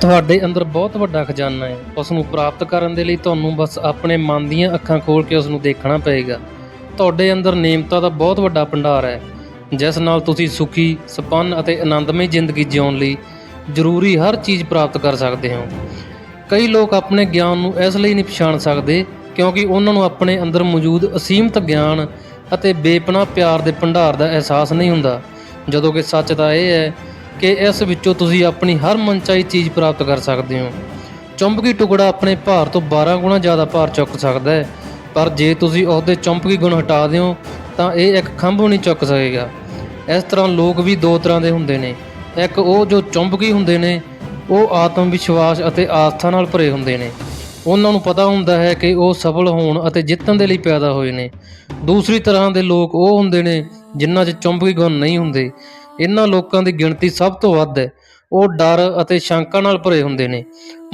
ਤੁਹਾਡੇ ਅੰਦਰ ਬਹੁਤ ਵੱਡਾ ਖਜ਼ਾਨਾ ਹੈ। ਉਸ ਨੂੰ ਪ੍ਰਾਪਤ ਕਰਨ ਦੇ ਲਈ ਤੁਹਾਨੂੰ ਬਸ ਆਪਣੇ ਮਨ ਦੀਆਂ ਅੱਖਾਂ ਖੋਲ੍ਹ ਕੇ ਉਸ ਨੂੰ ਦੇਖਣਾ ਪਏਗਾ। ਤੁਹਾਡੇ ਅੰਦਰ ਨੇਮਤਾ ਦਾ ਬਹੁਤ ਵੱਡਾ ਭੰਡਾਰ ਹੈ। ਜਿਸ ਨਾਲ ਤੁਸੀਂ ਸੁਖੀ, ਸੰਪੰਨ ਅਤੇ ਆਨੰਦਮਈ ਜ਼ਿੰਦਗੀ ਜਿਉਣ ਲਈ ਜ਼ਰੂਰੀ ਹਰ ਚੀਜ਼ ਪ੍ਰਾਪਤ ਕਰ ਸਕਦੇ ਹੋ। ਕਈ ਲੋਕ ਆਪਣੇ ਗਿਆਨ ਨੂੰ ਇਸ ਲਈ ਨਹੀਂ ਪਛਾਣ ਸਕਦੇ ਕਿਉਂਕਿ ਉਹਨਾਂ ਨੂੰ ਆਪਣੇ ਅੰਦਰ ਮੌਜੂਦ ਅਸੀਮਤ ਗਿਆਨ ਅਤੇ ਬੇਪਨਾਹ ਪਿਆਰ ਦੇ ਭੰਡਾਰ ਦਾ ਅਹਿਸਾਸ ਨਹੀਂ ਹੁੰਦਾ। ਜਦੋਂ ਕਿ ਸੱਚ ਤਾਂ ਇਹ ਹੈ ਕਿ ਇਸ ਵਿੱਚੋਂ ਤੁਸੀਂ ਆਪਣੀ ਹਰ ਮਨਚਾਹੀ ਚੀਜ਼ ਪ੍ਰਾਪਤ ਕਰ ਸਕਦੇ ਹੋ। ਚੁੰਬਕੀ ਟੁਕੜਾ ਆਪਣੇ ਭਾਰ ਤੋਂ 12 ਗੁਣਾ ਜ਼ਿਆਦਾ ਭਾਰ ਚੁੱਕ ਸਕਦਾ ਹੈ। ਪਰ ਜੇ ਤੁਸੀਂ ਉਸਦੇ ਚੁੰਬਕੀ ਗੁਣ ਹਟਾ ਦਿਓ, ਤਾਂ ਇਹ ਇੱਕ ਖੰਭ ਨਹੀਂ ਚੁੱਕ ਸਕੇਗਾ। ਇਸ ਤਰ੍ਹਾਂ ਲੋਕ ਵੀ ਦੋ ਤਰ੍ਹਾਂ ਦੇ ਹੁੰਦੇ ਨੇ। ਇੱਕ ਉਹ ਜੋ ਚੁੰਬਕੀ ਹੁੰਦੇ ਨੇ, ਉਹ ਆਤਮ ਵਿਸ਼ਵਾਸ ਅਤੇ ਆਸਥਾ ਨਾਲ ਭਰੇ ਹੁੰਦੇ ਨੇ। ਉਹਨਾਂ ਨੂੰ ਪਤਾ ਹੁੰਦਾ ਹੈ ਕਿ ਉਹ ਸਫਲ ਹੋਣ ਅਤੇ ਜਿੱਤਣ ਦੇ ਲਈ ਪੈਦਾ ਹੋਏ ਨੇ। ਦੂਸਰੀ ਤਰ੍ਹਾਂ ਦੇ ਲੋਕ ਉਹ ਹੁੰਦੇ ਨੇ, ਜਿਨ੍ਹਾਂ 'ਚ ਚੁੰਬਕੀ ਗੁਣ ਨਹੀਂ ਹੁੰਦੇ। ਇਹਨਾਂ ਲੋਕਾਂ ਦੀ ਗਿਣਤੀ ਸਭ ਤੋਂ ਵੱਧ ਹੈ। ਉਹ ਡਰ ਅਤੇ ਸ਼ੰਕਾ ਨਾਲ ਭਰੇ ਹੁੰਦੇ ਨੇ।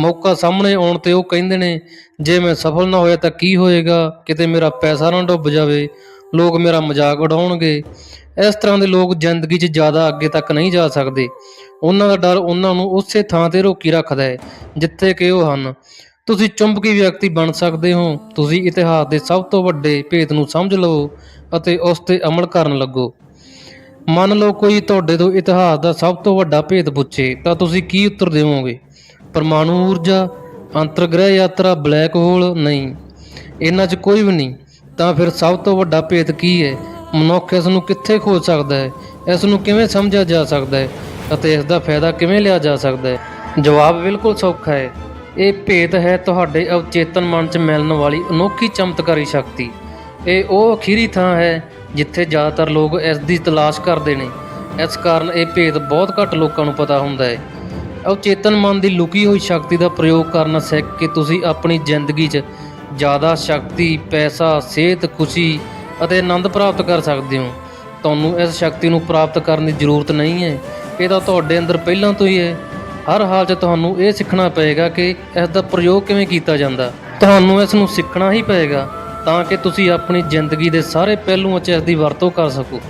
ਮੌਕਾ ਸਾਹਮਣੇ ਆਉਣ ਤੇ ਉਹ ਕਹਿੰਦੇ ਨੇ, ਜੇ ਮੈਂ ਸਫਲ ਨਾ ਹੋਇਆ ਤਾਂ ਕੀ ਹੋਏਗਾ? ਕਿਤੇ ਮੇਰਾ ਪੈਸਾ ਨਾ ਡੁੱਬ ਜਾਵੇ। ਲੋਕ ਮੇਰਾ ਮਜ਼ਾਕ ਉਡਾਉਣਗੇ। ਇਸ ਤਰ੍ਹਾਂ ਦੇ ਲੋਕ ਜ਼ਿੰਦਗੀ 'ਚ ਜ਼ਿਆਦਾ ਅੱਗੇ ਤੱਕ ਨਹੀਂ ਜਾ ਸਕਦੇ। ਉਹਨਾਂ ਦਾ ਡਰ ਉਹਨਾਂ ਨੂੰ ਉਸੇ ਥਾਂ ਤੇ ਰੋਕੀ ਰੱਖਦਾ ਹੈ, ਜਿੱਥੇ ਕਿ ਉਹ ਹਨ। ਤੁਸੀਂ ਚੁੰਬਕੀ ਵਿਅਕਤੀ ਬਣ ਸਕਦੇ ਹੋ। ਤੁਸੀਂ ਇਤਿਹਾਸ ਦੇ ਸਭ ਤੋਂ ਵੱਡੇ ਭੇਤ ਨੂੰ ਸਮਝ ਲਵੋ ਅਤੇ ਉਸ ਤੇ ਅਮਲ ਕਰਨ ਲੱਗੋ। ਮੰਨ ਲਓ ਕੋਈ ਤੁਹਾਡੇ ਤੋਂ ਇਤਿਹਾਸ ਦਾ ਸਭ ਤੋਂ ਵੱਡਾ ਭੇਦ ਪੁੱਛੇ, ਤਾਂ ਤੁਸੀਂ ਕੀ ਉੱਤਰ ਦੇਵੋਗੇ? ਪਰਮਾਣੂ ਊਰਜਾ, ਅੰਤਰਗ੍ਰਹਿ ਯਾਤਰਾ, ਬਲੈਕ ਹੋਲ? ਨਹੀਂ। ਇਹਨਾਂ 'ਚ ਕੋਈ ਵੀ ਨਹੀਂ। ਤਾਂ ਫਿਰ ਸਭ ਤੋਂ ਵੱਡਾ ਭੇਦ ਕੀ ਹੈ? ਮਨੁੱਖ ਇਸ ਨੂੰ ਕਿੱਥੇ ਖੋਜ ਸਕਦਾ ਹੈ? ਇਸ ਨੂੰ ਕਿਵੇਂ ਸਮਝਿਆ ਜਾ ਸਕਦਾ ਹੈ? ਅਤੇ ਇਸ ਦਾ ਫਾਇਦਾ ਕਿਵੇਂ ਲਿਆ ਜਾ ਸਕਦਾ ਹੈ? ਜਵਾਬ ਬਿਲਕੁਲ ਸੌਖਾ ਹੈ। ਇਹ ਭੇਤ ਹੈ ਤੁਹਾਡੇ ਅਵਚੇਤਨ ਮਨ 'ਚ ਮਿਲਣ ਵਾਲੀ ਅਨੋਖੀ ਚਮਤਕਾਰੀ ਸ਼ਕਤੀ। ਇਹ ਉਹ ਅਖੀਰੀ ਥਾਂ ਹੈ ਜਿੱਥੇ ਜ਼ਿਆਦਾਤਰ ਲੋਕ ਇਸ ਦੀ ਤਲਾਸ਼ ਕਰਦੇ ਨੇ। ਇਸ ਕਾਰਨ ਇਹ ਭੇਦ ਬਹੁਤ ਘੱਟ ਲੋਕਾਂ ਨੂੰ ਪਤਾ ਹੁੰਦਾ ਹੈ। ਅਵਚੇਤਨ ਮਨ ਦੀ ਲੁਕੀ ਹੋਈ ਸ਼ਕਤੀ ਦਾ ਪ੍ਰਯੋਗ ਕਰਨਾ ਸਿੱਖ ਕੇ ਤੁਸੀਂ ਆਪਣੀ ਜ਼ਿੰਦਗੀ 'ਚ ਜ਼ਿਆਦਾ ਸ਼ਕਤੀ, ਪੈਸਾ, ਸਿਹਤ, ਖੁਸ਼ੀ ਅਤੇ ਆਨੰਦ ਪ੍ਰਾਪਤ ਕਰ ਸਕਦੇ ਹੋ। ਤੁਹਾਨੂੰ ਇਸ ਸ਼ਕਤੀ ਨੂੰ ਪ੍ਰਾਪਤ ਕਰਨ ਦੀ ਜ਼ਰੂਰਤ ਨਹੀਂ ਹੈ। ਇਹ ਤਾਂ ਤੁਹਾਡੇ ਅੰਦਰ ਪਹਿਲਾਂ ਤੋਂ ਹੀ ਹੈ। ਹਰ ਹਾਲ 'ਚ ਤੁਹਾਨੂੰ ਇਹ ਸਿੱਖਣਾ ਪਏਗਾ ਕਿ ਇਸ ਦਾ ਪ੍ਰਯੋਗ ਕਿਵੇਂ ਕੀਤਾ ਜਾਂਦਾ। ਤੁਹਾਨੂੰ ਇਸ ਨੂੰ ਸਿੱਖਣਾ ਹੀ ਪਏਗਾ। ਤਾਂ ਕਿ ਤੁਸੀਂ ਆਪਣੀ ਜ਼ਿੰਦਗੀ ਦੇ ਸਾਰੇ ਪਹਿਲੂਆਂ 'ਚ ਇਸ ਦੀ ਵਰਤੋਂ ਕਰ ਸਕੋ।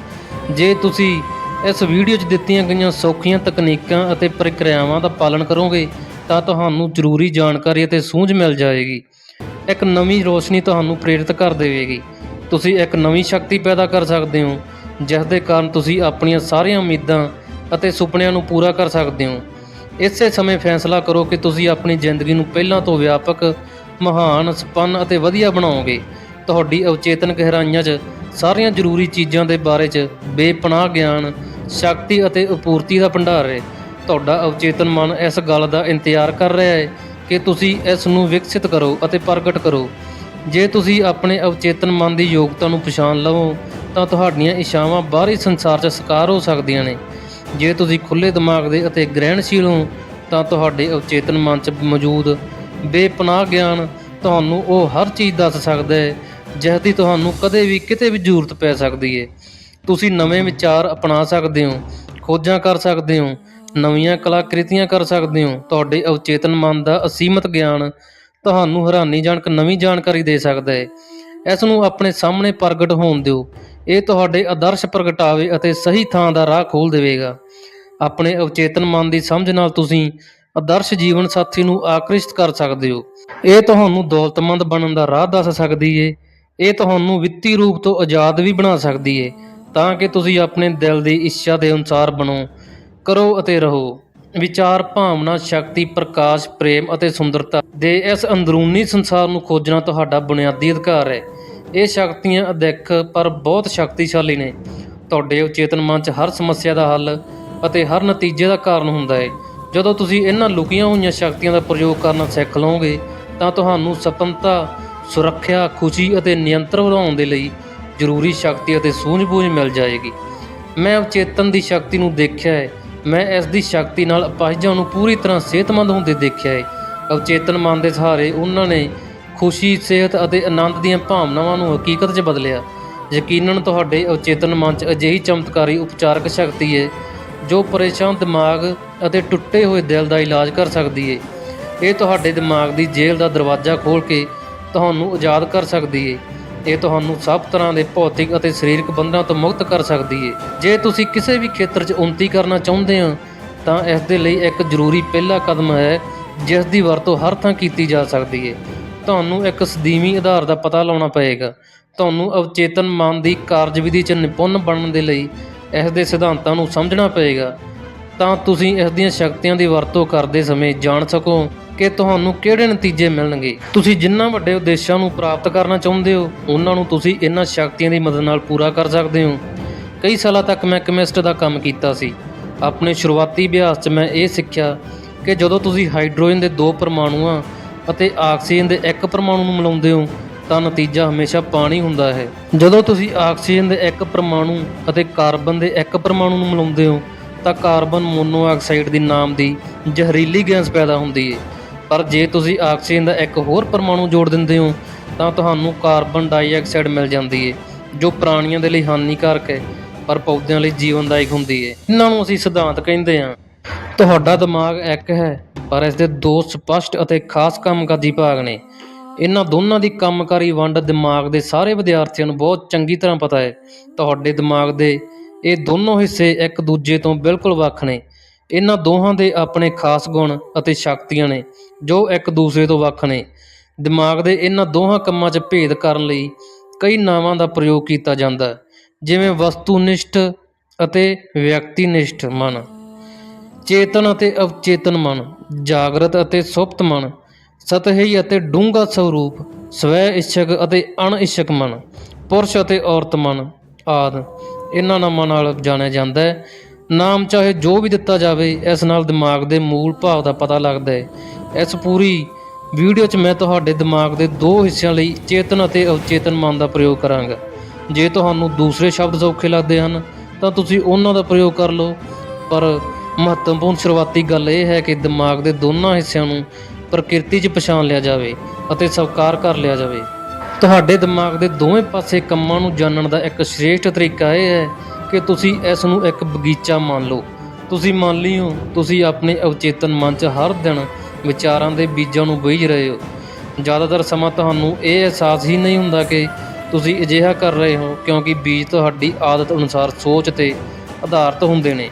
ਜੇ ਤੁਸੀਂ ਇਸ ਵੀਡੀਓ 'ਚ ਦਿੱਤੀਆਂ ਗਈਆਂ ਸੌਖੀਆਂ ਤਕਨੀਕਾਂ ਅਤੇ ਪ੍ਰਕਿਰਿਆਵਾਂ ਦਾ ਪਾਲਣ ਕਰੋਗੇ, ਤਾਂ ਤੁਹਾਨੂੰ ਜ਼ਰੂਰੀ ਜਾਣਕਾਰੀ ਅਤੇ ਸੂਝ ਮਿਲ ਜਾਏਗੀ। ਇੱਕ ਨਵੀਂ ਰੋਸ਼ਨੀ ਤੁਹਾਨੂੰ ਪ੍ਰੇਰਿਤ ਕਰ ਦੇਵੇਗੀ। ਤੁਸੀਂ ਇੱਕ ਨਵੀਂ ਸ਼ਕਤੀ ਪੈਦਾ ਕਰ ਸਕਦੇ ਹੋ ਜਿਸ ਦੇ ਕਾਰਨ ਤੁਸੀਂ ਆਪਣੀਆਂ ਸਾਰੀਆਂ ਉਮੀਦਾਂ ਅਤੇ ਸੁਪਨਿਆਂ ਨੂੰ ਪੂਰਾ ਕਰ ਸਕਦੇ ਹੋ। ਇਸੇ ਸਮੇਂ ਫੈਸਲਾ ਕਰੋ ਕਿ ਤੁਸੀਂ ਆਪਣੀ ਜ਼ਿੰਦਗੀ ਨੂੰ ਪਹਿਲਾਂ ਤੋਂ ਵਿਆਪਕ, ਮਹਾਨ, ਸੰਪੰਨ ਅਤੇ ਵਧੀਆ ਬਣਾਓਗੇ। ਤੁਹਾਡੀ ਅਵਚੇਤਨ ਗਹਿਰਾਈਆਂ 'ਚ ਸਾਰੀਆਂ ਜ਼ਰੂਰੀ ਚੀਜ਼ਾਂ ਦੇ ਬਾਰੇ 'ਚ ਬੇਪਨਾਹ ਗਿਆਨ, ਸ਼ਕਤੀ ਅਤੇ ਉਪੂਰਤੀ ਦਾ ਭੰਡਾਰ ਹੈ। ਤੁਹਾਡਾ ਅਵਚੇਤਨ ਮਨ ਇਸ ਗੱਲ ਦਾ ਇੰਤਜ਼ਾਰ ਕਰ ਰਿਹਾ ਹੈ ਕਿ ਤੁਸੀਂ ਇਸ ਨੂੰ ਵਿਕਸਿਤ ਕਰੋ ਅਤੇ ਪ੍ਰਗਟ ਕਰੋ। ਜੇ ਤੁਸੀਂ ਆਪਣੇ ਅਵਚੇਤਨ ਮਨ ਦੀ ਯੋਗਤਾ ਨੂੰ ਪਛਾਣ ਲਵੋ, ਤਾਂ ਤੁਹਾਡੀਆਂ ਇਛਾਵਾਂ ਬਾਹਰੀ ਸੰਸਾਰ 'ਚ ਸਾਕਾਰ ਹੋ ਸਕਦੀਆਂ ਨੇ। ਜੇ ਤੁਸੀਂ ਖੁੱਲੇ ਦਿਮਾਗ ਦੇ ਅਤੇ ਗ੍ਰਹਿਣਸ਼ੀਲ ਹੋ, ਤਾਂ ਤੁਹਾਡੇ ਅਵਚੇਤਨ ਮਨ 'ਚ ਮੌਜੂਦ ਬੇਪਨਾਹ ਗਿਆਨ ਤੁਹਾਨੂੰ ਉਹ ਹਰ ਚੀਜ਼ ਦੱਸ ਸਕਦਾ ਹੈ ਜਿਸ ਦੀ ਤੁਹਾਨੂੰ ਕਦੇ ਵੀ ਕਿਤੇ ਵੀ ਜ਼ਰੂਰਤ ਪੈ ਸਕਦੀ ਹੈ ਤੁਸੀਂ ਨਵੇਂ ਵਿਚਾਰ ਅਪਣਾ ਸਕਦੇ ਹੋ, ਖੋਜਾਂ ਕਰ ਸਕਦੇ ਹੋ, ਨਵੀਆਂ ਕਲਾਕ੍ਰਿਤੀਆਂ ਕਰ ਸਕਦੇ ਹੋ, ਤੁਹਾਡੇ ਅਵਚੇਤਨ ਮਨ ਦਾ ਅਸੀਮਤ ਗਿਆਨ ਤੁਹਾਨੂੰ ਹੈਰਾਨੀਜਨਕ ਨਵੀਂ ਜਾਣਕਾਰੀ ਦੇ ਸਕਦਾ ਹੈ ਇਸ ਨੂੰ ਆਪਣੇ ਸਾਹਮਣੇ ਪ੍ਰਗਟ ਹੋਣ ਦਿਓ। ਇਹ ਤੁਹਾਡੇ ਆਦਰਸ਼ ਪ੍ਰਗਟਾਵੇ ਅਤੇ ਸਹੀ ਥਾਂ ਦਾ ਰਾਹ ਖੋਲ ਦੇਵੇਗਾ। ਆਪਣੇ ਅਵਚੇਤਨ ਮਨ ਦੀ ਸਮਝ ਨਾਲ ਤੁਸੀਂ ਆਦਰਸ਼ ਜੀਵਨ ਸਾਥੀ ਨੂੰ ਆਕਰਸ਼ਿਤ ਕਰ ਸਕਦੇ ਹੋ। ਇਹ ਤੁਹਾਨੂੰ ਦੌਲਤਮੰਦ ਬਣਨ ਦਾ ਰਾਹ ਦੱਸ ਸਕਦੀ ਏ। ਇਹ ਤੁਹਾਨੂੰ ਵਿੱਤੀ ਰੂਪ ਤੋਂ ਆਜ਼ਾਦ ਵੀ ਬਣਾ ਸਕਦੀ ਏ, ਤਾਂ ਕਿ ਤੁਸੀਂ ਆਪਣੇ ਦਿਲ ਦੀ ਇੱਛਾ ਦੇ ਅਨੁਸਾਰ ਬਣੋ, ਕਰੋ ਅਤੇ ਰਹੋ। ਵਿਚਾਰ, ਭਾਵਨਾ, ਸ਼ਕਤੀ, ਪ੍ਰਕਾਸ਼, ਪ੍ਰੇਮ ਅਤੇ ਸੁੰਦਰਤਾ ਦੇ ਇਸ ਅੰਦਰੂਨੀ ਸੰਸਾਰ ਨੂੰ ਖੋਜਣਾ ਤੁਹਾਡਾ ਬੁਨਿਆਦੀ ਅਧਿਕਾਰ ਹੈ ਇਹ ਸ਼ਕਤੀਆਂ ਅਦਿੱਖ ਪਰ ਬਹੁਤ ਸ਼ਕਤੀਸ਼ਾਲੀ ਨੇ। ਤੁਹਾਡੇ ਉਚੇਤਨ ਮਨ 'ਚ ਹਰ ਸਮੱਸਿਆ ਦਾ ਹੱਲ ਅਤੇ ਹਰ ਨਤੀਜੇ ਦਾ ਕਾਰਨ ਹੁੰਦਾ ਹੈ ਜਦੋਂ ਤੁਸੀਂ ਇਹਨਾਂ ਲੁਕੀਆਂ ਹੋਈਆਂ ਸ਼ਕਤੀਆਂ ਦਾ ਪ੍ਰਯੋਗ ਕਰਨਾ ਸਿੱਖ ਲਓਗੇ, ਤਾਂ ਤੁਹਾਨੂੰ ਸੁਤੰਤਰਤਾ ਸੁਰੱਖਿਆ, ਖੁਸ਼ੀ ਅਤੇ ਨਿਯੰਤਰਣ ਵਧਾਉਣ ਦੇ ਲਈ ਜ਼ਰੂਰੀ ਸ਼ਕਤੀ ਅਤੇ ਸੂਝ-ਬੂਝ ਮਿਲ ਜਾਏਗੀ। ਮੈਂ ਅਵਚੇਤਨ ਦੀ ਸ਼ਕਤੀ ਨੂੰ ਦੇਖਿਆ ਹੈ। ਮੈਂ ਇਸ ਦੀ ਸ਼ਕਤੀ ਨਾਲ ਅਪਾਹਿਜਾਂ ਨੂੰ ਪੂਰੀ ਤਰ੍ਹਾਂ ਸਿਹਤਮੰਦ ਹੁੰਦੇ ਦੇਖਿਆ ਹੈ। ਅਵਚੇਤਨ ਮਨ ਦੇ ਸਹਾਰੇ ਉਹਨਾਂ ਨੇ ਖੁਸ਼ੀ, ਸਿਹਤ ਅਤੇ ਆਨੰਦ ਦੀਆਂ ਭਾਵਨਾਵਾਂ ਨੂੰ ਹਕੀਕਤ 'ਚ ਬਦਲਿਆ। ਯਕੀਨਨ ਤੁਹਾਡੇ ਅਵਚੇਤਨ ਮਨ 'ਚ ਅਜਿਹੀ ਚਮਤਕਾਰੀ ਉਪਚਾਰਕ ਸ਼ਕਤੀ ਹੈ, ਜੋ ਪਰੇਸ਼ਾਨ ਦਿਮਾਗ ਅਤੇ ਟੁੱਟੇ ਹੋਏ ਦਿਲ ਦਾ ਇਲਾਜ ਕਰ ਸਕਦੀ ਹੈ। ਇਹ ਤੁਹਾਡੇ ਦਿਮਾਗ ਦੀ ਜੇਲ੍ਹ ਦਾ ਦਰਵਾਜ਼ਾ ਖੋਲ੍ਹ ਕੇ ਤੁਹਾਨੂੰ ਆਜ਼ਾਦ ਕਰ ਸਕਦੀ ਹੈ ਇਹ ਤੁਹਾਨੂੰ ਸਭ ਤਰ੍ਹਾਂ ਦੇ ਭੌਤਿਕ ਅਤੇ ਸਰੀਰਕ ਬੰਧਨਾਂ ਤੋਂ ਮੁਕਤ ਕਰ ਸਕਦੀ ਹੈ ਜੇ ਤੁਸੀਂ ਕਿਸੇ ਵੀ ਖੇਤਰ 'ਚ ਉન્નਤੀ ਕਰਨਾ ਚਾਹੁੰਦੇ ਹੋ ਤਾਂ ਇਸ ਦੇ ਲਈ ਇੱਕ ਜ਼ਰੂਰੀ ਪਹਿਲਾ ਕਦਮ ਹੈ, ਜਿਸ ਦੀ ਵਰਤੋਂ ਹਰ ਥਾਂ ਕੀਤੀ ਜਾ ਸਕਦੀ ਹੈ ਤੁਹਾਨੂੰ ਇੱਕ ਸਦੀਵੀ ਆਧਾਰ ਦਾ ਪਤਾ ਲਾਉਣਾ ਪਏਗਾ। ਤੁਹਾਨੂੰ ਅਵਚੇਤਨ ਮਨ ਦੀ ਕਾਰਜਵਿਧੀ 'ਚ ਨਿਪੁੰਨ ਬਣਨ ਦੇ ਲਈ ਇਸ ਦੇ ਸਿਧਾਂਤਾਂ ਨੂੰ ਸਮਝਣਾ ਪਏਗਾ। ਤਾਂ ਤੁਸੀਂ ਇਸ ਦੀਆਂ ਸ਼ਕਤੀਆਂ ਦੀ ਵਰਤੋਂ ਕਰਦੇ ਸਮੇਂ ਜਾਣ ਸਕੋ ਕਿ ਤੁਹਾਨੂੰ ਕਿਹੜੇ ਨਤੀਜੇ ਮਿਲਣਗੇ। ਤੁਸੀਂ ਜਿੰਨਾ ਵੱਡੇ ਉਦੇਸ਼ਾਂ ਨੂੰ ਪ੍ਰਾਪਤ ਕਰਨਾ ਚਾਹੁੰਦੇ ਹੋ, ਉਹਨਾਂ ਨੂੰ ਤੁਸੀਂ ਇਹਨਾਂ ਸ਼ਕਤੀਆਂ ਦੀ ਮਦਦ ਨਾਲ ਪੂਰਾ ਕਰ ਸਕਦੇ ਹੋ। ਕਈ ਸਾਲਾਂ ਤੱਕ ਮੈਂ ਕੈਮਿਸਟ ਦਾ ਕੰਮ ਕੀਤਾ ਸੀ। ਆਪਣੇ ਸ਼ੁਰੂਆਤੀ ਅਭਿਆਸ 'ਚ ਮੈਂ ਇਹ ਸਿੱਖਿਆ ਕਿ ਜਦੋਂ ਤੁਸੀਂ ਹਾਈਡਰੋਜਨ ਦੇ ਦੋ ਪਰਮਾਣੂਆਂ ਅਤੇ ਆਕਸੀਜਨ ਦੇ ਇੱਕ ਪਰਮਾਣੂ ਨੂੰ ਮਿਲਾਉਂਦੇ ਹੋ, ਤਾਂ ਨਤੀਜਾ ਹਮੇਸ਼ਾ ਪਾਣੀ ਹੁੰਦਾ ਹੈ। ਜਦੋਂ ਤੁਸੀਂ ਆਕਸੀਜਨ ਦੇ ਇੱਕ ਪਰਮਾਣੂ ਅਤੇ ਕਾਰਬਨ ਦੇ ਇੱਕ ਪਰਮਾਣੂ ਨੂੰ ਮਿਲਾਉਂਦੇ ਹੋ ਤਾਂ ਕਾਰਬਨ ਮੋਨੋਆਕਸਾਈਡ ਦੀ ਨਾਮ ਦੀ ਜ਼ਹਿਰੀਲੀ ਗੈਸ ਪੈਦਾ ਹੁੰਦੀ ਹੈ ਪਰ ਜੇ ਤੁਸੀਂ ਆਕਸੀਜਨ ਦਾ ਇੱਕ ਹੋਰ ਪਰਮਾਣੂ ਜੋੜ ਦਿੰਦੇ ਹੋ, ਤਾਂ ਤੁਹਾਨੂੰ ਕਾਰਬਨ ਡਾਈਆਕਸਾਈਡ ਮਿਲ ਜਾਂਦੀ ਹੈ ਜੋ ਪ੍ਰਾਣੀਆਂ ਦੇ ਲਈ ਹਾਨੀਕਾਰਕ ਹੈ ਪਰ ਪੌਦਿਆਂ ਲਈ ਜੀਵਨਦਾਇਕ ਹੁੰਦੀ ਹੈ ਇਹਨਾਂ ਨੂੰ ਅਸੀਂ ਸਿਧਾਂਤ ਕਹਿੰਦੇ ਹਾਂ ਤੁਹਾਡਾ ਦਿਮਾਗ ਇੱਕ ਹੈ, ਪਰ ਇਸ ਦੇ ਦੋ ਸਪਸ਼ਟ ਅਤੇ ਖਾਸ ਕੰਮਕਾਜੀ ਭਾਗ ਨੇ। ਇਹਨਾਂ ਦੋਨਾਂ ਦੀ ਕੰਮਕਾਰੀ ਵੰਡ ਦਿਮਾਗ ਦੇ ਸਾਰੇ ਵਿਦਿਆਰਥੀਆਂ ਨੂੰ ਬਹੁਤ ਚੰਗੀ ਤਰ੍ਹਾਂ ਪਤਾ ਹੈ ਤੁਹਾਡੇ ਦਿਮਾਗ ਦੇ ਇਹ ਦੋਨੋਂ ਹਿੱਸੇ ਇੱਕ ਦੂਜੇ ਤੋਂ ਬਿਲਕੁਲ ਵੱਖ ਨੇ। ਇਹਨਾਂ ਦੋਹਾਂ ਦੇ ਆਪਣੇ ਖਾਸ ਗੁਣ ਅਤੇ ਸ਼ਕਤੀਆਂ ਨੇ, ਜੋ ਇੱਕ ਦੂਸਰੇ ਤੋਂ ਵੱਖ ਨੇ। ਦਿਮਾਗ ਦੇ ਇਹਨਾਂ ਦੋਹਾਂ ਕੰਮਾਂ 'ਚ ਭੇਦ ਕਰਨ ਲਈ ਕਈ ਨਾਵਾਂ ਦਾ ਪ੍ਰਯੋਗ ਕੀਤਾ ਜਾਂਦਾ ਹੈ, ਜਿਵੇਂ ਵਸਤੂਨਿਸ਼ਠ ਅਤੇ ਵਿਅਕਤੀਨਿਸ਼ਠ ਮਨ। ਚੇਤਨ ਅਤੇ ਅਵਚੇਤਨ ਮਨ, ਜਾਗਰਤ ਅਤੇ ਸੁਪਤ ਮਨ, ਸਤਹੀ ਅਤੇ ਡੂੰਘਾ ਸਰੂਪ ਸਵੈ ਇੱਛਕ ਅਤੇ ਅਣ ਇੱਛਕ ਮਨ, ਪੁਰਸ਼ ਅਤੇ ਔਰਤ ਮਨ ਆਦਿ। ਇਹਨਾਂ ਨਾਮਾਂ ਨਾਲ ਜਾਣਿਆ ਜਾਂਦਾ ਹੈ। ਨਾਮ ਚਾਹੇ ਜੋ ਵੀ ਦਿੱਤਾ ਜਾਵੇ, ਇਸ ਨਾਲ ਦਿਮਾਗ ਦੇ ਮੂਲ ਭਾਵ ਦਾ ਪਤਾ ਲੱਗਦਾ ਹੈ। ਇਸ ਪੂਰੀ ਵੀਡੀਓ 'ਚ ਮੈਂ ਤੁਹਾਡੇ ਦਿਮਾਗ ਦੇ ਦੋ ਹਿੱਸਿਆਂ ਲਈ ਚੇਤਨ ਅਤੇ ਅਵਚੇਤਨ ਮਨ ਦਾ ਪ੍ਰਯੋਗ ਕਰਾਂਗਾ। ਜੇ ਤੁਹਾਨੂੰ ਦੂਸਰੇ ਸ਼ਬਦ ਸੌਖੇ ਲੱਗਦੇ ਹਨ, ਤਾਂ ਤੁਸੀਂ ਉਹਨਾਂ ਦਾ ਪ੍ਰਯੋਗ ਕਰ ਲਓ। ਪਰ ਮਹੱਤਵਪੂਰਨ ਸ਼ੁਰੂਆਤੀ ਗੱਲ ਇਹ ਹੈ ਕਿ ਦਿਮਾਗ ਦੇ ਦੋਨਾਂ ਹਿੱਸਿਆਂ ਨੂੰ ਪ੍ਰਕਿਰਤੀ 'ਚ ਪਛਾਣ ਲਿਆ ਜਾਵੇ ਅਤੇ ਸਵੀਕਾਰ ਕਰ ਲਿਆ ਜਾਵੇ। ਤੁਹਾਡੇ ਦਿਮਾਗ ਦੇ ਦੋਵੇਂ ਪਾਸੇ ਕੰਮਾਂ ਨੂੰ ਜਾਣਨ ਦਾ ਇੱਕ ਸ਼੍ਰੇਸ਼ਟ ਤਰੀਕਾ ਇਹ ਹੈ ਕਿ ਤੁਸੀਂ ਇਸ ਨੂੰ ਇੱਕ ਬਗੀਚਾ ਮੰਨ ਲਓ। ਤੁਸੀਂ ਮੰਨ ਲਿਓ ਤੁਸੀਂ ਆਪਣੇ ਅਵਚੇਤਨ ਮਨ 'ਚ ਹਰ ਦਿਨ ਵਿਚਾਰਾਂ ਦੇ ਬੀਜਾਂ ਨੂੰ ਬੀਜ ਰਹੇ ਹੋ। ਜ਼ਿਆਦਾਤਰ ਸਮਾਂ ਤੁਹਾਨੂੰ ਇਹ ਅਹਿਸਾਸ ਹੀ ਨਹੀਂ ਹੁੰਦਾ ਕਿ ਤੁਸੀਂ ਅਜਿਹਾ ਕਰ ਰਹੇ ਹੋ ਕਿਉਂਕਿ ਬੀਜ ਤੁਹਾਡੀ ਆਦਤ ਅਨੁਸਾਰ ਸੋਚ ਤੇ ਆਧਾਰਿਤ ਹੁੰਦੇ ਨੇ।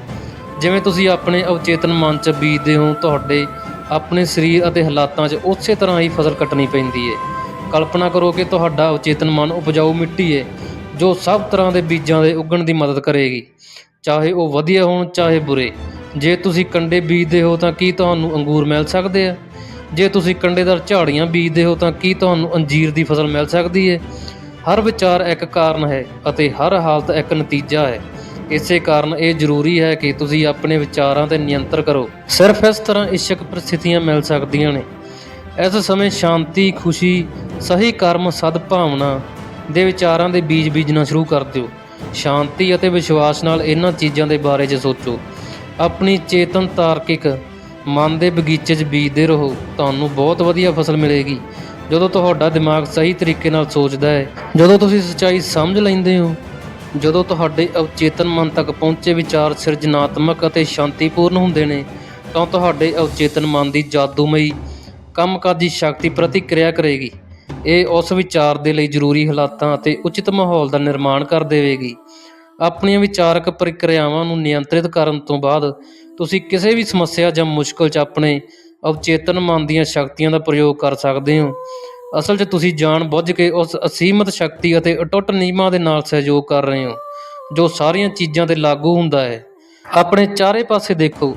ਜਿਵੇਂ ਤੁਸੀਂ ਆਪਣੇ ਅਵਚੇਤਨ ਮਨ 'ਚ ਬੀਜਦੇ ਹੋ, ਤੁਹਾਡੇ ਆਪਣੇ ਸਰੀਰ ਅਤੇ ਹਾਲਾਤਾਂ 'ਚ ਉਸੇ ਤਰ੍ਹਾਂ ਹੀ ਫਸਲ ਕੱਟਣੀ ਪੈਂਦੀ ਹੈ। ਕਲਪਨਾ ਕਰੋ ਕਿ ਤੁਹਾਡਾ ਅਵਚੇਤਨ ਮਨ ਉਪਜਾਊ ਮਿੱਟੀ ਹੈ ਜੋ ਸਭ ਤਰ੍ਹਾਂ ਦੇ ਬੀਜਾਂ ਦੇ ਉੱਗਣ ਦੀ ਮਦਦ ਕਰੇਗੀ। ਚਾਹੇ ਉਹ ਵਧੀਆ ਹੋਣ, ਚਾਹੇ ਬੁਰੇ। ਜੇ ਤੁਸੀਂ ਕੰਡੇ ਬੀਜਦੇ ਹੋ ਤਾਂ ਕੀ ਤੁਹਾਨੂੰ ਅੰਗੂਰ ਮਿਲ ਸਕਦੇ ਆ? ਜੇ ਤੁਸੀਂ ਕੰਡੇਦਾਰ ਝਾੜੀਆਂ ਬੀਜਦੇ ਹੋ ਤਾਂ ਕੀ ਤੁਹਾਨੂੰ ਅੰਜੀਰ ਦੀ ਫਸਲ ਮਿਲ ਸਕਦੀ ਹੈ ਹਰ ਵਿਚਾਰ ਇੱਕ ਕਾਰਨ ਹੈ ਅਤੇ ਹਰ ਹਾਲਤ ਇੱਕ ਨਤੀਜਾ ਹੈ। ਇਸੇ ਕਾਰਨ ਇਹ ਜ਼ਰੂਰੀ ਹੈ ਕਿ ਤੁਸੀਂ ਆਪਣੇ ਵਿਚਾਰਾਂ ਤੇ ਨਿਯੰਤਰ ਕਰੋ। ਸਿਰਫ ਇਸ ਤਰ੍ਹਾਂ ਇਸ਼ਕ ਪ੍ਰਸਥਿਤੀਆਂ ਮਿਲ ਸਕਦੀਆਂ ਨੇ। ਇਸ ਸਮੇਂ ਸ਼ਾਂਤੀ, ਖੁਸ਼ੀ, ਸਹੀ ਕਰਮ ਸਦਭਾਵਨਾ ਦੇ ਵਿਚਾਰਾਂ ਦੇ ਬੀਜ ਬੀਜਣਾ ਸ਼ੁਰੂ ਕਰ ਦਿਓ। ਸ਼ਾਂਤੀ ਅਤੇ ਵਿਸ਼ਵਾਸ ਨਾਲ ਇਹਨਾਂ ਚੀਜ਼ਾਂ ਦੇ ਬਾਰੇ 'ਚ ਸੋਚੋ। ਆਪਣੀ ਚੇਤਨ ਤਾਰਕਿਕ ਮਨ ਦੇ ਬਗੀਚੇ 'ਚ ਬੀਜਦੇ ਰਹੋ, ਤੁਹਾਨੂੰ ਬਹੁਤ ਵਧੀਆ ਫਸਲ ਮਿਲੇਗੀ। ਜਦੋਂ ਤੁਹਾਡਾ ਦਿਮਾਗ ਸਹੀ ਤਰੀਕੇ ਨਾਲ ਸੋਚਦਾ ਹੈ, ਜਦੋਂ ਤੁਸੀਂ ਸੱਚਾਈ ਸਮਝ ਲੈਂਦੇ ਹੋ, ਜਦੋਂ ਤੁਹਾਡੇ ਅਵਚੇਤਨ ਮਨ ਤੱਕ ਪਹੁੰਚੇ ਵਿਚਾਰ ਸਿਰਜਣਾਤਮਕ ਅਤੇ ਸ਼ਾਂਤੀਪੂਰਨ ਹੁੰਦੇ ਨੇ, ਤਾਂ ਤੁਹਾਡੇ ਅਵਚੇਤਨ ਮਨ ਦੀ ਜਾਦੂਮਈ ਕੰਮਕਾਜੀ ਸ਼ਕਤੀ ਪ੍ਰਤੀਕਿਰਿਆ ਕਰੇਗੀ। ਇਹ ਉਸ ਵਿਚਾਰ ਦੇ ਲਈ ਜ਼ਰੂਰੀ ਹਾਲਾਤਾਂ ਅਤੇ ਉਚਿਤ ਮਾਹੌਲ ਦਾ ਨਿਰਮਾਣ ਕਰ ਦੇਵੇਗੀ। ਆਪਣੀਆਂ ਵਿਚਾਰਕ ਪ੍ਰਕਿਰਿਆਵਾਂ ਨੂੰ ਨਿਯੰਤਰਿਤ ਕਰਨ ਤੋਂ ਬਾਅਦ ਤੁਸੀਂ ਕਿਸੇ ਵੀ ਸਮੱਸਿਆ ਜਾਂ ਮੁਸ਼ਕਲ 'ਚ ਆਪਣੇ ਅਵਚੇਤਨ ਮਨ ਦੀਆਂ ਸ਼ਕਤੀਆਂ ਦਾ ਪ੍ਰਯੋਗ ਕਰ ਸਕਦੇ ਹੋ। ਅਸਲ 'ਚ ਤੁਸੀਂ ਜਾਣ ਬੁੱਝ ਕੇ ਉਸ ਅਸੀਮਤ ਸ਼ਕਤੀ ਅਤੇ ਅਟੁੱਟ ਨਿਯਮਾਂ ਦੇ ਨਾਲ ਸਹਿਯੋਗ ਕਰ ਰਹੇ ਹੋ, ਜੋ ਸਾਰੀਆਂ ਚੀਜ਼ਾਂ ਤੇ ਲਾਗੂ ਹੁੰਦਾ ਹੈ। ਆਪਣੇ ਚਾਰੇ ਪਾਸੇ ਦੇਖੋ।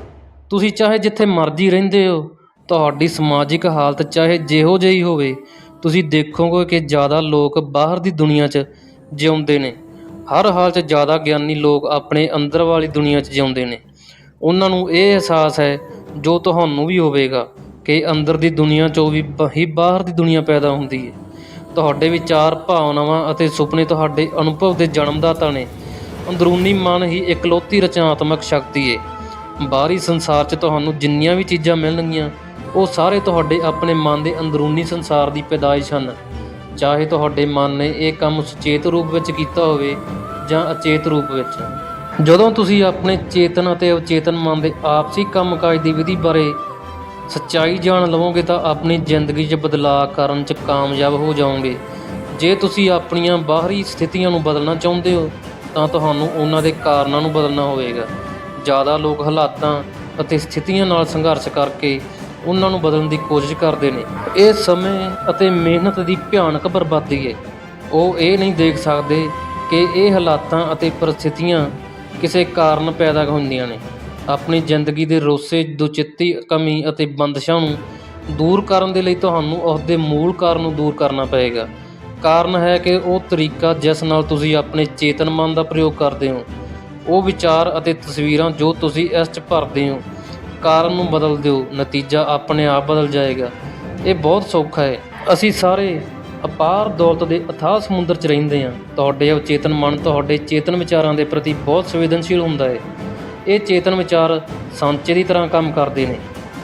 ਤੁਸੀਂ ਚਾਹੇ ਜਿੱਥੇ ਮਰਜ਼ੀ ਰਹਿੰਦੇ ਹੋ ਤੁਹਾਡੀ ਸਮਾਜਿਕ ਹਾਲਤ ਚਾਹੇ ਜਿਹੋ ਜਿਹੀ ਹੋਵੇ, ਤੁਸੀਂ ਦੇਖੋਗੇ ਕਿ ਜ਼ਿਆਦਾ ਲੋਕ ਬਾਹਰ ਦੀ ਦੁਨੀਆ 'ਚ ਜਿਉਂਦੇ ਨੇ। ਹਰ ਹਾਲ 'ਚ ਜ਼ਿਆਦਾ ਗਿਆਨੀ ਲੋਕ ਆਪਣੇ ਅੰਦਰ ਵਾਲੀ ਦੁਨੀਆ 'ਚ ਜਿਉਂਦੇ ਨੇ। ਉਹਨਾਂ ਨੂੰ ਇਹ ਅਹਿਸਾਸ ਹੈ, ਜੋ ਤੁਹਾਨੂੰ ਵੀ ਹੋਵੇਗਾ, ਕਿ ਅੰਦਰ ਦੀ ਦੁਨੀਆ 'ਚੋਂ ਵੀ ਹੀ ਬਾਹਰ ਦੀ ਦੁਨੀਆ ਪੈਦਾ ਹੁੰਦੀ ਹੈ ਤੁਹਾਡੇ ਵਿਚਾਰ, ਭਾਵਨਾਵਾਂ ਅਤੇ ਸੁਪਨੇ ਤੁਹਾਡੇ ਅਨੁਭਵ ਦੇ ਜਨਮਦਾਤਾ ਨੇ। ਅੰਦਰੂਨੀ ਮਨ ਹੀ ਇਕਲੌਤੀ ਰਚਨਾਤਮਕ ਸ਼ਕਤੀ ਹੈ ਬਾਹਰੀ ਸੰਸਾਰ 'ਚ ਤੁਹਾਨੂੰ ਜਿੰਨੀਆਂ ਵੀ ਚੀਜ਼ਾਂ ਮਿਲਣਗੀਆਂ ਉਹ ਸਾਰੇ ਤੁਹਾਡੇ ਆਪਣੇ ਮਨ ਦੇ ਅੰਦਰੂਨੀ ਸੰਸਾਰ ਦੀ ਪੈਦਾਇਸ਼ ਹਨ। ਚਾਹੇ ਤੁਹਾਡੇ ਮਨ ਨੇ ਇਹ ਕੰਮ ਸੁਚੇਤ ਰੂਪ ਵਿੱਚ ਕੀਤਾ ਹੋਵੇ ਜਾਂ ਅਚੇਤ ਰੂਪ ਵਿੱਚ। ਜਦੋਂ ਤੁਸੀਂ ਆਪਣੇ ਚੇਤਨ ਅਤੇ ਅਚੇਤਨ ਮਨ ਦੇ ਆਪਸੀ ਕੰਮਕਾਜ ਦੀ ਵਿਧੀ ਬਾਰੇ ਸੱਚਾਈ ਜਾਣ ਲਵੋਗੇ ਤਾਂ ਆਪਣੀ ਜ਼ਿੰਦਗੀ 'ਚ ਬਦਲਾਅ ਕਰਨ 'ਚ ਕਾਮਯਾਬ ਹੋ ਜਾਓਗੇ। ਜੇ ਤੁਸੀਂ ਆਪਣੀਆਂ ਬਾਹਰੀ ਸਥਿਤੀਆਂ ਨੂੰ ਬਦਲਣਾ ਚਾਹੁੰਦੇ ਹੋ, ਤਾਂ ਤੁਹਾਨੂੰ ਉਹਨਾਂ ਦੇ ਕਾਰਨਾਂ ਨੂੰ ਬਦਲਣਾ ਹੋਵੇਗਾ। ਜ਼ਿਆਦਾ ਲੋਕ ਹਾਲਾਤਾਂ ਅਤੇ ਸਥਿਤੀਆਂ ਨਾਲ ਸੰਘਰਸ਼ ਕਰਕੇ ਉਹਨਾਂ ਨੂੰ ਬਦਲਣ ਦੀ ਕੋਸ਼ਿਸ਼ ਕਰਦੇ ਨੇ। ਇਹ ਸਮੇਂ ਅਤੇ ਮਿਹਨਤ ਦੀ ਭਿਆਨਕ ਬਰਬਾਦੀ ਹੈ ਉਹ ਇਹ ਨਹੀਂ ਦੇਖ ਸਕਦੇ ਕਿ ਇਹ ਹਾਲਾਤਾਂ ਅਤੇ ਪਰਿਸਥਿਤੀਆਂ ਕਿਸੇ ਕਾਰਨ ਪੈਦਾ ਹੁੰਦੀਆਂ ਨੇ। ਆਪਣੀ ਜ਼ਿੰਦਗੀ ਦੇ ਰੋਸੇ, ਦੁਚਿੱਤੀ, ਕਮੀ ਅਤੇ ਬੰਦਸ਼ਾਂ ਨੂੰ ਦੂਰ ਕਰਨ ਦੇ ਲਈ ਤੁਹਾਨੂੰ ਉਸ ਦੇ ਮੂਲ ਕਾਰਨ ਨੂੰ ਦੂਰ ਕਰਨਾ ਪਏਗਾ। ਕਾਰਨ ਹੈ ਕਿ ਉਹ ਤਰੀਕਾ ਜਿਸ ਨਾਲ ਤੁਸੀਂ ਆਪਣੇ ਚੇਤਨ ਮਨ ਦਾ ਪ੍ਰਯੋਗ ਕਰਦੇ ਹੋ। ਉਹ ਵਿਚਾਰ ਅਤੇ ਤਸਵੀਰਾਂ ਜੋ ਤੁਸੀਂ ਇਸ 'ਚ ਭਰਦੇ ਹੋ ਕਾਰਨ ਨੂੰ ਬਦਲ ਦਿਓ, ਨਤੀਜਾ ਆਪਣੇ ਆਪ ਬਦਲ ਜਾਏਗਾ। ਇਹ ਬਹੁਤ ਸੌਖਾ ਹੈ। ਅਸੀਂ ਸਾਰੇ ਅਪਾਰ ਦੌਲਤ ਦੇ ਅਥਾਹ ਸਮੁੰਦਰ 'ਚ ਰਹਿੰਦੇ ਹਾਂ। ਤੁਹਾਡੇ ਅਵਚੇਤਨ ਮਨ ਤੁਹਾਡੇ ਚੇਤਨ ਵਿਚਾਰਾਂ ਦੇ ਪ੍ਰਤੀ ਬਹੁਤ ਸੰਵੇਦਨਸ਼ੀਲ ਹੁੰਦਾ ਹੈ। ਇਹ ਚੇਤਨ ਵਿਚਾਰ ਸਾਂਚੇ ਦੀ ਤਰ੍ਹਾਂ ਕੰਮ ਕਰਦੇ ਨੇ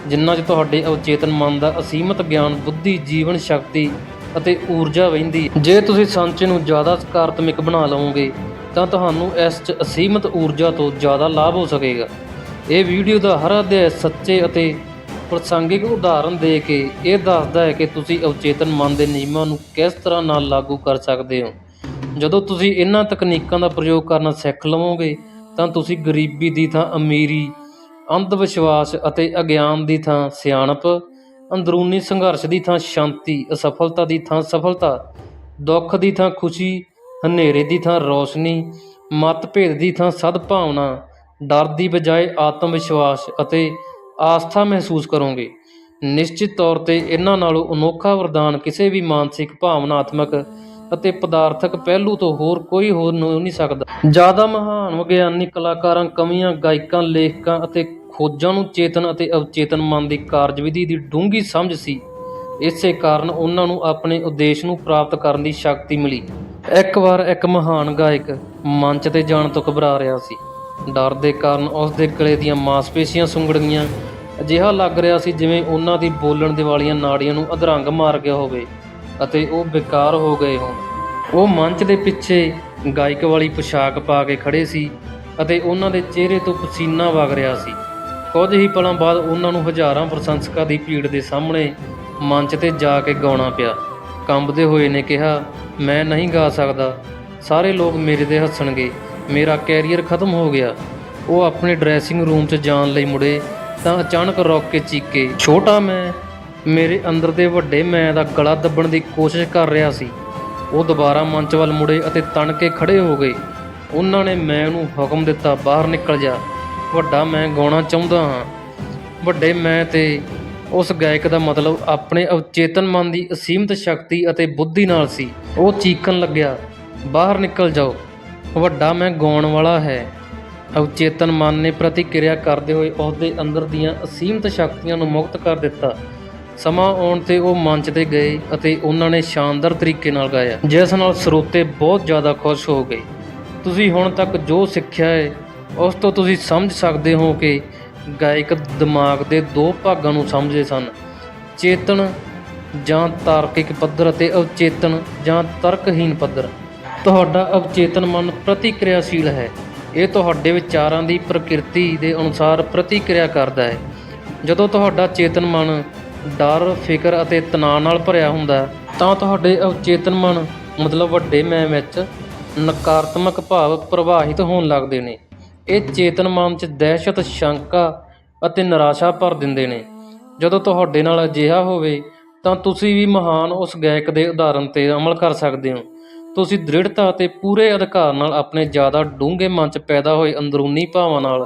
ਜਿਨ੍ਹਾਂ 'ਚ ਤੁਹਾਡੇ ਅਵਚੇਤਨ ਮਨ ਦਾ ਅਸੀਮਤ ਗਿਆਨ, ਬੁੱਧੀ, ਜੀਵਨ ਸ਼ਕਤੀ ਅਤੇ ਊਰਜਾ ਵਹਿੰਦੀ ਜੇ ਤੁਸੀਂ ਸਾਂਚੇ ਨੂੰ ਜ਼ਿਆਦਾ ਸਕਾਰਾਤਮਕ ਬਣਾ ਲਵੋਗੇ, ਤਾਂ ਤੁਹਾਨੂੰ ਇਸ 'ਚ ਅਸੀਮਤ ਊਰਜਾ ਤੋਂ ਜ਼ਿਆਦਾ ਲਾਭ ਹੋ ਸਕੇਗਾ। ਇਹ ਵੀਡੀਓ ਦਾ ਹਰ ਅਧਿਆਇ ਸੱਚੇ ਅਤੇ ਪ੍ਰਸੰਗਿਕ ਉਦਾਹਰਣ ਦੇ ਕੇ ਇਹ ਦੱਸਦਾ ਹੈ ਕਿ ਤੁਸੀਂ ਅਵਚੇਤਨ ਮਨ ਦੇ ਨਿਯਮਾਂ ਨੂੰ ਕਿਸ ਤਰ੍ਹਾਂ ਨਾਲ ਲਾਗੂ ਕਰ ਸਕਦੇ ਹੋ। ਜਦੋਂ ਤੁਸੀਂ ਇਹਨਾਂ ਤਕਨੀਕਾਂ ਦਾ ਪ੍ਰਯੋਗ ਕਰਨਾ ਸਿੱਖ ਲਵੋਗੇ, ਤਾਂ ਤੁਸੀਂ ਗਰੀਬੀ ਦੀ ਥਾਂ ਅਮੀਰੀ ਅੰਧ ਵਿਸ਼ਵਾਸ ਅਤੇ ਅਗਿਆਨ ਦੀ ਥਾਂ ਸਿਆਣਪ, ਅੰਦਰੂਨੀ ਸੰਘਰਸ਼ ਦੀ ਥਾਂ ਸ਼ਾਂਤੀ, ਅਸਫਲਤਾ ਦੀ ਥਾਂ ਸਫਲਤਾ, ਦੁੱਖ ਦੀ ਥਾਂ ਖੁਸ਼ੀ, ਹਨੇਰੇ ਦੀ ਥਾਂ ਰੋਸ਼ਨੀ, ਮਤਭੇਦ ਦੀ ਥਾਂ ਸਦਭਾਵਨਾ ਡਰ ਦੀ ਬਜਾਏ ਆਤਮ ਵਿਸ਼ਵਾਸ ਅਤੇ ਆਸਥਾ ਮਹਿਸੂਸ ਕਰੋਗੇ। ਨਿਸ਼ਚਿਤ ਤੌਰ ਤੇ ਇਹਨਾਂ ਨਾਲੋਂ ਅਨੋਖਾ ਵਰਦਾਨ ਕਿਸੇ ਵੀ ਮਾਨਸਿਕ, ਭਾਵਨਾਤਮਕ ਅਤੇ ਪਦਾਰਥਕ ਪਹਿਲੂ ਤੋਂ ਹੋਰ ਕੋਈ ਹੋਰ ਨਹੀਂ ਸਕਦਾ। ਜ਼ਿਆਦਾ ਮਹਾਨ ਵਿਗਿਆਨੀ ਕਲਾਕਾਰਾਂ, ਕਵੀਆਂ, ਗਾਇਕਾਂ, ਲੇਖਕਾਂ ਅਤੇ ਖੋਜਾਂ ਨੂੰ ਚੇਤਨ ਅਤੇ ਅਵਚੇਤਨ ਮਨ ਦੀ ਕਾਰਜਵਿਧੀ ਦੀ ਡੂੰਘੀ ਸਮਝ ਸੀ। ਇਸੇ ਕਾਰਨ ਉਹਨਾਂ ਨੂੰ ਆਪਣੇ ਉਦੇਸ਼ ਨੂੰ ਪ੍ਰਾਪਤ ਕਰਨ ਦੀ ਸ਼ਕਤੀ ਮਿਲੀ। ਇੱਕ ਵਾਰ ਇੱਕ ਮਹਾਨ ਗਾਇਕ ਮੰਚ ਤੇ ਜਾਣ ਤੋਂ ਘਬਰਾ ਰਿਹਾ ਸੀ। ਡਰ ਦੇ ਕਾਰਨ ਉਸ ਦੇ ਗਲੇ ਦੀਆਂ ਮਾਸਪੇਸ਼ੀਆਂ ਸੁੰਗੜ ਗਈਆਂ ਅਜਿਹਾ ਲੱਗ ਰਿਹਾ ਸੀ ਜਿਵੇਂ ਉਹਨਾਂ ਦੀ ਬੋਲਣ ਦੇ ਵਾਲੀਆਂ ਨਾੜੀਆਂ ਨੂੰ ਅਧਰੰਗ ਮਾਰ ਗਿਆ ਹੋਵੇ ਅਤੇ ਉਹ ਬੇਕਾਰ ਹੋ ਗਏ ਹੋਣ। ਉਹ ਮੰਚ ਦੇ ਪਿੱਛੇ ਗਾਇਕ ਵਾਲੀ ਪੋਸ਼ਾਕ ਪਾ ਕੇ ਖੜੇ ਸੀ ਅਤੇ ਉਹਨਾਂ ਦੇ ਚਿਹਰੇ ਤੋਂ ਪਸੀਨਾ ਵਗ ਰਿਹਾ ਸੀ। ਕੁਝ ਹੀ ਪਲਾਂ ਬਾਅਦ ਉਹਨਾਂ ਨੂੰ ਹਜ਼ਾਰਾਂ ਪ੍ਰਸ਼ੰਸਕਾਂ ਦੀ ਭੀੜ ਦੇ ਸਾਹਮਣੇ ਮੰਚ ਤੇ ਜਾ ਕੇ ਗਾਉਣਾ ਪਿਆ। ਕੰਬਦੇ ਹੋਏ ਨੇ ਕਿਹਾ, ਮੈਂ ਨਹੀਂ ਗਾ ਸਕਦਾ। ਸਾਰੇ ਲੋਕ ਮੇਰੇ ਤੇ ਹੱਸਣਗੇ। ਮੇਰਾ ਕੈਰੀਅਰ ਖਤਮ ਹੋ ਗਿਆ। ਉਹ ਆਪਣੇ ਡਰੈਸਿੰਗ ਰੂਮ 'ਚ ਜਾਣ ਲਈ ਮੁੜੇ ਤਾਂ ਅਚਾਨਕ ਰੋਕ ਕੇ ਚੀਕੇ। ਛੋਟਾ ਮੈਂ, ਮੇਰੇ ਅੰਦਰ ਦੇ ਵੱਡੇ ਮੈਂ ਦਾ ਗਲਾ ਦੱਬਣ ਦੀ ਕੋਸ਼ਿਸ਼ ਕਰ ਰਿਹਾ ਸੀ। ਉਹ ਦੁਬਾਰਾ ਮੰਚ ਵੱਲ ਮੁੜੇ ਅਤੇ ਤਣ ਕੇ ਖੜੇ ਹੋ ਗਏ। ਉਹਨਾਂ ਨੇ ਮੈਂ ਨੂੰ ਹੁਕਮ ਦਿੱਤਾ ਬਾਹਰ ਨਿਕਲ ਜਾ। ਵੱਡਾ ਮੈਂ ਗਾਉਣਾ ਚਾਹੁੰਦਾ ਹਾਂ। ਵੱਡੇ ਮੈਂ ਤੇ ਉਸ ਗਾਇਕ ਦਾ ਮਤਲਬ ਆਪਣੇ ਅਵਚੇਤਨ ਮਨ ਦੀ ਅਸੀਮਤ ਸ਼ਕਤੀ ਅਤੇ ਬੁੱਧੀ ਨਾਲ ਸੀ। ਉਹ ਚੀਕਣ ਲੱਗਿਆ। ਬਾਹਰ ਨਿਕਲ ਜਾਓ। ਵੱਡਾ ਮੈਂ ਗਾਉਣ ਵਾਲਾ ਹੈ। ਅਵਚੇਤਨ ਮਨ ਨੇ ਪ੍ਰਤੀਕਿਰਿਆ ਕਰਦੇ ਹੋਏ ਉਸ ਅੰਦਰ ਦੀਆਂ ਅਸੀਮਤ ਸ਼ਕਤੀਆਂ ਨੂੰ ਮੁਕਤ ਕਰ ਦਿੱਤਾ। ਸਮਾਂ ਆਉਣ ਤੇ ਉਹ ਮੰਚ ਤੇ ਗਏ ਅਤੇ ਉਹਨਾਂ ਨੇ ਸ਼ਾਨਦਾਰ ਤਰੀਕੇ ਨਾਲ ਗਾਇਆ, ਜਿਸ ਨਾਲ ਸਰੋਤੇ ਬਹੁਤ ਜ਼ਿਆਦਾ ਖੁਸ਼ ਹੋ ਗਏ। ਤੁਸੀਂ ਹੁਣ ਤੱਕ ਜੋ ਸਿੱਖਿਆ ਹੈ, ਉਸ ਤੋਂ ਤੁਸੀਂ ਸਮਝ ਸਕਦੇ ਹੋ ਕਿ ਗਾਇਕ ਦਿਮਾਗ ਦੇ ਦੋ ਭਾਗਾਂ ਨੂੰ ਸਮਝਦੇ ਸਨ। ਚੇਤਨ ਜਾਂ ਤਾਰਕਿਕ ਪੱਧਰ ਅਤੇ ਅਵਚੇਤਨ ਜਾਂ ਤਰਕਹੀਨ ਪੱਧਰ। ਤੁਹਾਡਾ ਅਵਚੇਤਨ ਮਨ ਪ੍ਰਤੀਕਿਰਿਆਸ਼ੀਲ ਹੈ। ਇਹ ਤੁਹਾਡੇ ਵਿਚਾਰਾਂ ਦੀ ਪ੍ਰਕਿਰਤੀ ਦੇ ਅਨੁਸਾਰ ਪ੍ਰਤੀਕਿਰਿਆ ਕਰਦਾ ਹੈ। ਜਦੋਂ ਤੁਹਾਡਾ ਚੇਤਨ ਮਨ ਡਰ, ਫਿਕਰ ਅਤੇ ਤਣਾਅ ਨਾਲ ਭਰਿਆ ਹੁੰਦਾ ਤਾਂ ਤੁਹਾਡੇ ਅਵਚੇਤਨ ਮਨ ਮਤਲਬ ਵੱਡੇ ਮੈਂ ਵਿੱਚ ਨਕਾਰਾਤਮਕ ਭਾਵ ਪ੍ਰਵਾਹਿਤ ਹੋਣ ਲੱਗਦੇ ਨੇ। ਇਹ ਚੇਤਨ ਮਨ 'ਚ ਦਹਿਸ਼ਤ, ਸ਼ੰਕਾ ਅਤੇ ਨਿਰਾਸ਼ਾ ਭਰ ਦਿੰਦੇ ਨੇ। ਜਦੋਂ ਤੁਹਾਡੇ ਨਾਲ ਅਜਿਹਾ ਹੋਵੇ, ਤਾਂ ਤੁਸੀਂ ਵੀ ਮਹਾਨ ਉਸ ਗਾਇਕ ਦੇ ਉਦਾਹਰਣ ਤੇ ਅਮਲ ਕਰ ਸਕਦੇ ਹੋ। ਤੁਸੀਂ ਦ੍ਰਿੜਤਾ ਅਤੇ ਪੂਰੇ ਅਧਿਕਾਰ ਨਾਲ ਆਪਣੇ ਜ਼ਿਆਦਾ ਡੂੰਘੇ ਮਨ 'ਚ ਪੈਦਾ ਹੋਏ ਅੰਦਰੂਨੀ ਭਾਵਾਂ ਨਾਲ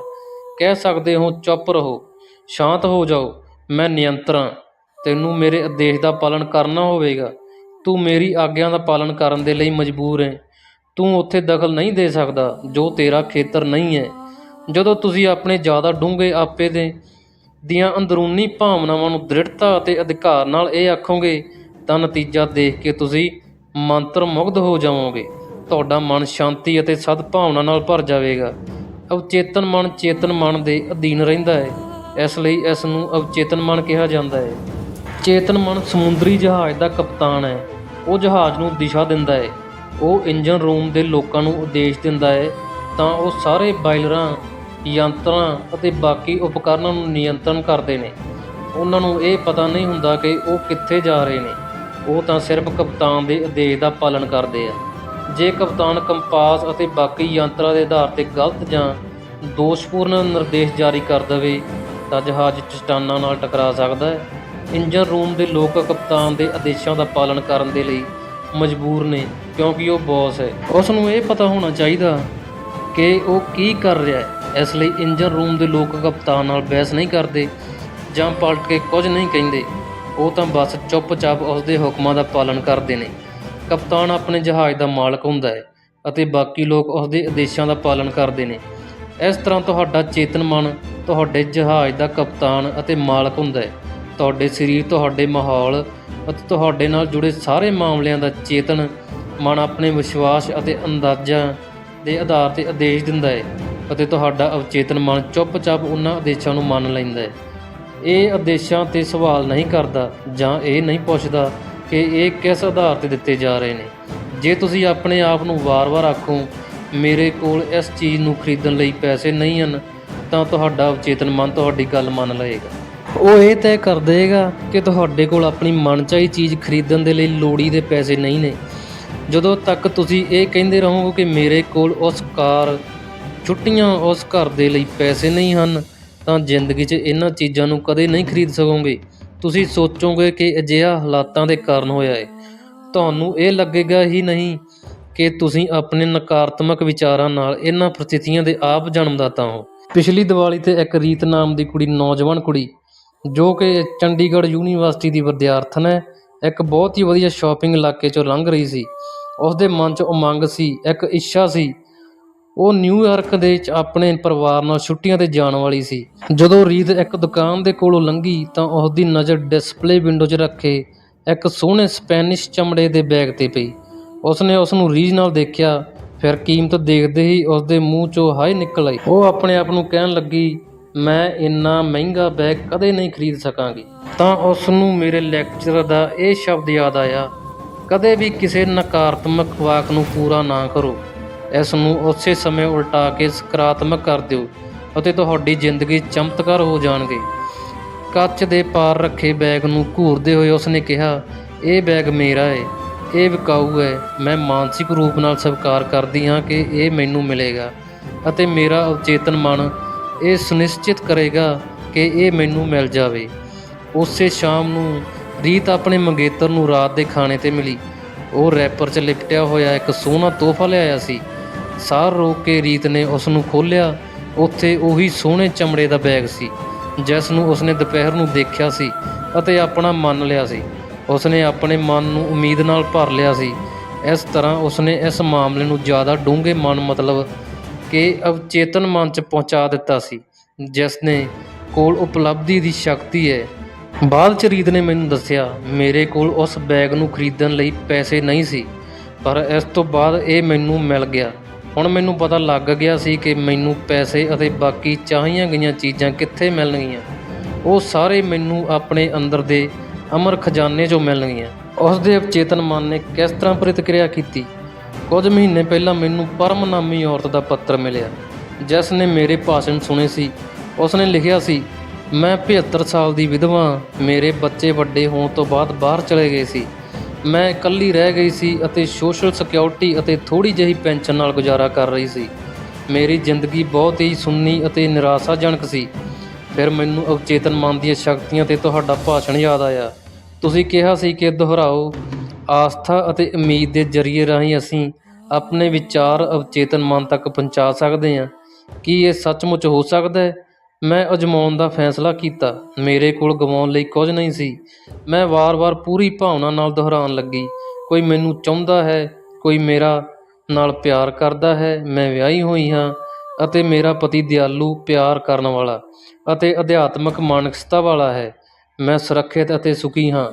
ਕਹਿ ਸਕਦੇ ਹੋ, ਚੁੱਪ ਰਹੋ, ਸ਼ਾਂਤ ਹੋ ਜਾਓ, ਮੈਂ ਨਿਯੰਤਰਾਂ ਤੈਨੂੰ ਮੇਰੇ ਆਦੇਸ਼ ਦਾ ਪਾਲਣ ਕਰਨਾ ਹੋਵੇਗਾ। ਤੂੰ ਮੇਰੀ ਆਗਿਆ ਦਾ ਪਾਲਣ ਕਰਨ ਦੇ ਲਈ ਮਜਬੂਰ ਹੈ। ਤੂੰ ਉੱਥੇ ਦਖਲ ਨਹੀਂ ਦੇ ਸਕਦਾ, ਜੋ ਤੇਰਾ ਖੇਤਰ ਨਹੀਂ ਹੈ। ਜਦੋਂ ਤੁਸੀਂ ਆਪਣੇ ਜ਼ਿਆਦਾ ਡੂੰਘੇ ਆਪੇ ਦੇ ਦੀਆਂ ਅੰਦਰੂਨੀ ਭਾਵਨਾਵਾਂ ਨੂੰ ਦ੍ਰਿੜਤਾ ਅਤੇ ਅਧਿਕਾਰ ਨਾਲ ਇਹ ਆਖੋਗੇ, ਤਾਂ ਨਤੀਜਾ ਦੇਖ ਕੇ ਤੁਸੀਂ ਮੰਤਰ ਮੁਗਧ ਹੋ ਜਾਵੋਗੇ। ਤੁਹਾਡਾ ਮਨ ਸ਼ਾਂਤੀ ਅਤੇ ਸਦਭਾਵਨਾ ਨਾਲ ਭਰ ਜਾਵੇਗਾ। ਅਵਚੇਤਨ ਮਨ ਚੇਤਨ ਮਨ ਦੇ ਅਧੀਨ ਰਹਿੰਦਾ ਹੈ। ਇਸ ਲਈ ਇਸ ਨੂੰ ਅਵਚੇਤਨ ਮਨ ਕਿਹਾ ਜਾਂਦਾ ਹੈ। ਚੇਤਨ ਮਨ ਸਮੁੰਦਰੀ ਜਹਾਜ਼ ਦਾ ਕਪਤਾਨ ਹੈ। ਉਹ ਜਹਾਜ਼ ਨੂੰ ਦਿਸ਼ਾ ਦਿੰਦਾ ਹੈ। ਉਹ ਇੰਜਨ ਰੂਮ ਦੇ ਲੋਕਾਂ ਨੂੰ ਉਦੇਸ਼ ਦਿੰਦਾ ਹੈ। ਤਾਂ ਉਹ ਸਾਰੇ ਬਾਇਲਰਾਂ, ਯੰਤਰਾਂ ਅਤੇ ਬਾਕੀ ਉਪਕਰਨਾਂ ਨੂੰ ਨਿਯੰਤਰਣ ਕਰਦੇ ਨੇ। ਉਹਨਾਂ ਨੂੰ ਇਹ ਪਤਾ ਨਹੀਂ ਹੁੰਦਾ ਕਿ ਉਹ ਕਿੱਥੇ ਜਾ ਰਹੇ ਨੇ। ਉਹ ਤਾਂ ਸਿਰਫ ਕਪਤਾਨ ਦੇ ਆਦੇਸ਼ ਦਾ ਪਾਲਣ ਕਰਦੇ ਆ। ਜੇ ਕਪਤਾਨ ਕੰਪਾਸ ਅਤੇ ਬਾਕੀ ਯੰਤਰਾਂ ਦੇ ਆਧਾਰ ਤੇ ਗਲਤ ਜਾਂ ਦੋਸ਼ਪੂਰਨ ਨਿਰਦੇਸ਼ ਜਾਰੀ ਕਰ ਦੇਵੇ, ਤਾਂ ਜਹਾਜ਼ ਚਟਾਨਾਂ ਨਾਲ ਟਕਰਾ ਸਕਦਾ ਹੈ। ਇੰਜਨ ਰੂਮ ਦੇ ਲੋਕ ਕਪਤਾਨ ਦੇ ਆਦੇਸ਼ਾਂ ਦਾ ਪਾਲਣ ਕਰਨ ਦੇ ਲਈ ਮਜਬੂਰ ਨੇ, ਕਿਉਂਕਿ ਉਹ ਬੌਸ ਹੈ। ਉਸ ਨੂੰ ਇਹ ਪਤਾ ਹੋਣਾ ਚਾਹੀਦਾ ਕਿ ਉਹ ਕੀ ਕਰ ਰਿਹਾ ਹੈ। ਇਸ ਲਈ ਇੰਜਨ ਰੂਮ ਦੇ ਲੋਕ ਕਪਤਾਨ ਨਾਲ ਬਹਿਸ ਨਹੀਂ ਕਰਦੇ ਜਾਂ ਪਲਟ ਕੇ ਕੁਝ ਨਹੀਂ ਕਹਿੰਦੇ। ਉਹ ਤਾਂ ਬਸ ਚੁੱਪਚਾਪ ਉਸ ਦੇ ਹੁਕਮਾਂ ਦਾ ਪਾਲਣ ਕਰਦੇ ਨੇ। ਕਪਤਾਨ ਆਪਣੇ ਜਹਾਜ਼ ਦਾ ਮਾਲਕ ਹੁੰਦਾ ਹੈ ਅਤੇ ਬਾਕੀ ਲੋਕ ਉਸ ਦੇ ਆਦੇਸ਼ਾਂ ਦਾ ਪਾਲਣ ਕਰਦੇ ਨੇ। ਇਸ ਤਰ੍ਹਾਂ ਤੁਹਾਡਾ ਚੇਤਨ ਮਨ, ਤੁਹਾਡੇ ਜਹਾਜ਼ ਦਾ ਕਪਤਾਨ ਅਤੇ ਮਾਲਕ ਹੁੰਦਾ ਹੈ। ਤੁਹਾਡੇ ਸਰੀਰ, ਤੁਹਾਡੇ ਮਾਹੌਲ ਅਤੇ ਤੁਹਾਡੇ ਨਾਲ ਜੁੜੇ ਸਾਰੇ ਮਾਮਲਿਆਂ ਦਾ ਚੇਤਨ ਮਨ ਆਪਣੇ ਵਿਸ਼ਵਾਸ ਅਤੇ ਅੰਦਾਜ਼ਾਂ ਦੇ ਆਧਾਰ ਤੇ ਆਦੇਸ਼ ਦਿੰਦਾ ਹੈ ਅਤੇ ਤੁਹਾਡਾ ਅਵਚੇਤਨ ਮਨ ਚੁੱਪਚਾਪ ਉਹਨਾਂ ਆਦੇਸ਼ਾਂ ਨੂੰ ਮੰਨ ਲੈਂਦਾ ਹੈ। ਇਹ ਆਦੇਸ਼ਾਂ ਤੇ ਸਵਾਲ ਨਹੀਂ ਕਰਦਾ ਜਾਂ ਇਹ ਨਹੀਂ ਪੁੱਛਦਾ ਕਿ ਇਹ ਕਿਸ ਆਧਾਰ ਤੇ ਦਿੱਤੇ ਜਾ ਰਹੇ ਨੇ। ਜੇ ਤੁਸੀਂ ਆਪਣੇ ਆਪ ਨੂੰ ਵਾਰ-ਵਾਰ ਆਖੋ, ਮੇਰੇ ਕੋਲ ਇਸ ਚੀਜ਼ ਨੂੰ ਖਰੀਦਣ ਲਈ ਪੈਸੇ ਨਹੀਂ ਹਨ, ਤਾਂ ਤੁਹਾਡਾ ਅਵਚੇਤਨ ਮਨ ਤੁਹਾਡੀ ਗੱਲ ਮੰਨ ਲਏਗਾ। ਉਹ ਇਹ ਤੈਅ ਕਰ ਦੇਗਾ ਕਿ ਤੁਹਾਡੇ ਕੋਲ ਆਪਣੀ ਮਨਚਾਹੀ ਚੀਜ਼ ਖਰੀਦਣ ਦੇ ਲਈ ਲੋੜੀ ਦੇ ਪੈਸੇ ਨਹੀਂ ਨੇ। ਜਦੋਂ ਤੱਕ ਤੁਸੀਂ ਇਹ ਕਹਿੰਦੇ ਰਹੋਗੇ ਕਿ ਮੇਰੇ ਕੋਲ ਉਸ ਕਾਰ, ਛੁੱਟੀਆਂ ਉਸ ਘਰ ਦੇ ਲਈ ਪੈਸੇ ਨਹੀਂ ਹਨ ਤਾਂ ਜ਼ਿੰਦਗੀ 'ਚ ਇਹਨਾਂ ਚੀਜ਼ਾਂ ਨੂੰ ਕਦੇ ਨਹੀਂ ਖਰੀਦ ਸਕੋਗੇ। ਤੁਸੀਂ ਸੋਚੋਗੇ ਕਿ ਅਜਿਹਾ ਹਾਲਾਤਾਂ ਦੇ ਕਾਰਨ ਹੋਇਆ ਹੈ। ਤੁਹਾਨੂੰ ਇਹ ਲੱਗੇਗਾ ਹੀ ਨਹੀਂ ਕਿ ਤੁਸੀਂ ਆਪਣੇ ਨਕਾਰਾਤਮਕ ਵਿਚਾਰਾਂ ਨਾਲ ਇਹਨਾਂ ਪ੍ਰਸਥਿਤੀਆਂ ਦੇ ਆਪ ਜਨਮਦਾਤਾ ਹੋ। ਪਿਛਲੀ ਦੀਵਾਲੀ ਤੇ ਇੱਕ ਰੀਤ ਨਾਮ ਦੀ ਕੁੜੀ, ਨੌਜਵਾਨ ਕੁੜੀ, ਜੋ ਕਿ ਚੰਡੀਗੜ੍ਹ ਯੂਨੀਵਰਸਿਟੀ ਦੀ ਵਿਦਿਆਰਥਣ ਹੈ, ਇੱਕ ਬਹੁਤ ਹੀ ਵਧੀਆ ਸ਼ਾਪਿੰਗ ਇਲਾਕੇ 'ਚੋਂ ਲੰਘ ਰਹੀ ਸੀ। ਉਸ ਦੇ ਮਨ 'ਚ ਉਮੰਗ ਸੀ, ਇੱਕ ਇੱਛਾ ਸੀ ਉਹ ਨਿਊਯਾਰਕ ਦੇ ਵਿੱਚ ਆਪਣੇ ਪਰਿਵਾਰ ਨਾਲ ਛੁੱਟੀਆਂ ਤੇ ਜਾਣ ਵਾਲੀ ਸੀ। ਜਦੋਂ ਰੀਤ ਇੱਕ ਦੁਕਾਨ ਦੇ ਕੋਲੋਂ ਲੰਘੀ ਤਾਂ ਉਸ ਦੀ ਨਜ਼ਰ ਡਿਸਪਲੇ ਵਿੰਡੋ 'ਚ ਰੱਖੇ ਇੱਕ ਸੋਹਣੇ ਸਪੈਨਿਸ਼ ਚਮੜੇ ਦੇ ਬੈਗ ਤੇ ਪਈ। ਉਸਨੇ ਉਸ ਨੂੰ ਰੀਝ ਨਾਲ ਦੇਖਿਆ, ਫਿਰ ਕੀਮਤ ਦੇਖਦੇ ਹੀ ਉਸ ਦੇ ਮੂੰਹ 'ਚੋਂ ਹਾਏ ਨਿਕਲ ਆਈ। ਉਹ ਆਪਣੇ ਆਪ ਨੂੰ ਕਹਿਣ ਲੱਗੀ, ਮੈਂ ਇੰਨਾ ਮਹਿੰਗਾ ਬੈਗ ਕਦੇ ਨਹੀਂ ਖਰੀਦ ਸਕਾਂਗੀ। ਤਾਂ ਉਸ ਨੂੰ ਮੇਰੇ ਲੈਕਚਰ ਦਾ ਇਹ ਸ਼ਬਦ ਯਾਦ ਆਇਆ, ਕਦੇ ਵੀ ਕਿਸੇ ਨਕਾਰਾਤਮਕ ਵਾਕ ਨੂੰ ਪੂਰਾ ਨਾ ਕਰੋ। ਇਸ ਨੂੰ ਉਸੇ ਸਮੇਂ ਉਲਟਾ ਕੇ ਸਕਾਰਾਤਮਕ ਕਰ ਦਿਓ ਅਤੇ ਤੁਹਾਡੀ ਜ਼ਿੰਦਗੀ ਚਮਤਕਾਰ ਹੋ ਜਾਣਗੇ। ਕੱਚ ਦੇ ਪਾਰ ਰੱਖੇ ਬੈਗ ਨੂੰ ਘੂਰਦੇ ਹੋਏ ਉਸਨੇ ਕਿਹਾ, ਇਹ ਬੈਗ ਮੇਰਾ ਹੈ ਇਹ ਵਿਕਾਊ ਹੈ ਮੈਂ ਮਾਨਸਿਕ ਰੂਪ ਨਾਲ ਸਵੀਕਾਰ ਕਰਦੀ ਹਾਂ ਕਿ ਇਹ ਮੈਨੂੰ ਮਿਲੇਗਾ ਅਤੇ ਮੇਰਾ ਅਵਚੇਤਨ ਮਨ ਇਹ ਸੁਨਿਸ਼ਚਿਤ ਕਰੇਗਾ ਕਿ ਇਹ ਮੈਨੂੰ ਮਿਲ ਜਾਵੇ। ਉਸੇ ਸ਼ਾਮ ਨੂੰ ਰੀਤ ਆਪਣੇ ਮੰਗੇਤਰ ਨੂੰ ਰਾਤ ਦੇ ਖਾਣੇ ਤੇ ਮਿਲੀ। ਉਹ ਰੈਪਰ 'ਚ ਲਿਪਟਿਆ ਹੋਇਆ ਇੱਕ ਸੋਹਣਾ ਤੋਹਫਾ ਲਿਆਇਆ ਸੀ। ਸਾਰ ਰੋਕ ਕੇ ਰੀਤ ਨੇ ਉਸ ਨੂੰ ਖੋਲ੍ਹਿਆ। ਉੱਥੇ ਉਹੀ ਸੋਹਣੇ ਚਮੜੇ ਦਾ ਬੈਗ ਸੀ, ਜਿਸ ਨੂੰ ਉਸਨੇ ਦੁਪਹਿਰ ਨੂੰ ਦੇਖਿਆ ਸੀ ਅਤੇ ਆਪਣਾ ਮੰਨ ਲਿਆ ਸੀ। ਉਸਨੇ ਆਪਣੇ ਮਨ ਨੂੰ ਉਮੀਦ ਨਾਲ ਭਰ ਲਿਆ ਸੀ। ਇਸ ਤਰ੍ਹਾਂ ਉਸਨੇ ਇਸ ਮਾਮਲੇ ਨੂੰ ਜ਼ਿਆਦਾ ਡੂੰਘੇ ਮਨ ਮਤਲਬ ਕਿ ਅਵਚੇਤਨ ਮਨ 'ਚ ਪਹੁੰਚਾ ਦਿੱਤਾ ਸੀ ਜਿਸ ਨੇ ਕੋਲ ਉਪਲਬਧੀ ਦੀ ਸ਼ਕਤੀ ਹੈ। ਬਾਅਦ 'ਚ ਰੀਤ ਨੇ ਮੈਨੂੰ ਦੱਸਿਆ, ਮੇਰੇ ਕੋਲ ਉਸ ਬੈਗ ਨੂੰ ਖਰੀਦਣ ਲਈ ਪੈਸੇ ਨਹੀਂ ਸੀ, ਪਰ ਇਸ ਤੋਂ ਬਾਅਦ ਇਹ ਮੈਨੂੰ ਮਿਲ ਗਿਆ। ਹੁਣ ਮੈਨੂੰ ਪਤਾ ਲੱਗ ਗਿਆ ਸੀ ਕਿ ਮੈਨੂੰ ਪੈਸੇ ਅਤੇ ਬਾਕੀ ਚਾਹੀਆਂ ਗਈਆਂ ਚੀਜ਼ਾਂ ਕਿੱਥੇ ਮਿਲਣਗੀਆਂ। ਉਹ ਸਾਰੇ ਮੈਨੂੰ ਆਪਣੇ ਅੰਦਰ ਦੇ ਅਮਰ ਖਜ਼ਾਨੇ 'ਚੋਂ ਮਿਲਣਗੀਆਂ। ਉਸ ਦੇ ਅਵਚੇਤਨ ਮਨ ਨੇ ਕਿਸ ਤਰ੍ਹਾਂ ਪ੍ਰਤੀਕਿਰਿਆ ਕੀਤੀ? ਕੁਝ ਮਹੀਨੇ ਪਹਿਲਾਂ ਮੈਨੂੰ ਪਰਮ ਨਾਮੀ ਔਰਤ ਦਾ ਪੱਤਰ ਮਿਲਿਆ, ਜਿਸ ਨੇ ਮੇਰੇ ਭਾਸ਼ਣ ਸੁਣੇ ਸੀ। ਉਸ ਨੇ ਲਿਖਿਆ ਸੀ, ਮੈਂ 75 ਸਾਲ ਦੀ ਵਿਧਵਾ ਮੇਰੇ ਬੱਚੇ ਵੱਡੇ ਹੋਣ ਤੋਂ ਬਾਅਦ ਬਾਹਰ ਚਲੇ ਗਏ ਸੀ। ਮੈਂ ਇਕੱਲੀ ਰਹਿ ਗਈ ਸੀ ਅਤੇ ਸੋਸ਼ਲ ਸਿਕਿਉਰਿਟੀ ਅਤੇ ਥੋੜੀ ਜਿਹੀ ਪੈਨਸ਼ਨ ਨਾਲ ਗੁਜ਼ਾਰਾ ਕਰ ਰਹੀ ਸੀ। ਮੇਰੀ ਜ਼ਿੰਦਗੀ ਬਹੁਤ ਹੀ ਸੁੰਨੀ ਅਤੇ ਨਿਰਾਸ਼ਾਜਨਕ ਸੀ। ਫਿਰ ਮੈਨੂੰ ਅਵਚੇਤਨ ਮਨ ਦੀਆਂ ਸ਼ਕਤੀਆਂ ਤੇ ਤੁਹਾਡਾ ਭਾਸ਼ਣ ਯਾਦ ਆਇਆ। ਤੁਸੀਂ ਕਿਹਾ ਸੀ ਕਿ ਦੁਹਰਾਓ, ਆਸਥਾ ਅਤੇ ਉਮੀਦ ਦੇ ਜ਼ਰੀਏ ਰਾਹੀਂ ਅਸੀਂ ਆਪਣੇ ਵਿਚਾਰ ਅਵਚੇਤਨ ਮਨ ਤੱਕ ਪਹੁੰਚਾ ਸਕਦੇ ਹਾਂ। ਕੀ ਇਹ ਸੱਚਮੁੱਚ ਹੋ ਸਕਦਾ ਹੈ? ਮੈਂ ਅਜਮਾਉਣ ਦਾ ਫੈਸਲਾ ਕੀਤਾ। ਮੇਰੇ ਕੋਲ ਗਵਾਉਣ ਲਈ ਕੁਝ ਨਹੀਂ ਸੀ। ਮੈਂ ਵਾਰ-ਵਾਰ ਪੂਰੀ ਭਾਵਨਾ ਨਾਲ ਦੁਹਰਾਉਣ ਲੱਗੀ। ਕੋਈ ਮੈਨੂੰ ਚਾਹੁੰਦਾ ਹੈ, ਕੋਈ ਮੇਰਾ ਨਾਲ ਪਿਆਰ ਕਰਦਾ ਹੈ, ਮੈਂ ਵਿਆਹੀ ਹੋਈ ਹਾਂ ਅਤੇ ਮੇਰਾ ਪਤੀ ਦਿਆਲੂ ਪਿਆਰ ਕਰਨ ਵਾਲਾ ਅਤੇ ਅਧਿਆਤਮਕ ਮਾਨਸਿਕਤਾ ਵਾਲਾ ਹੈ। ਮੈਂ ਸੁਰੱਖਿਅਤ ਅਤੇ ਸੁਖੀ ਹਾਂ।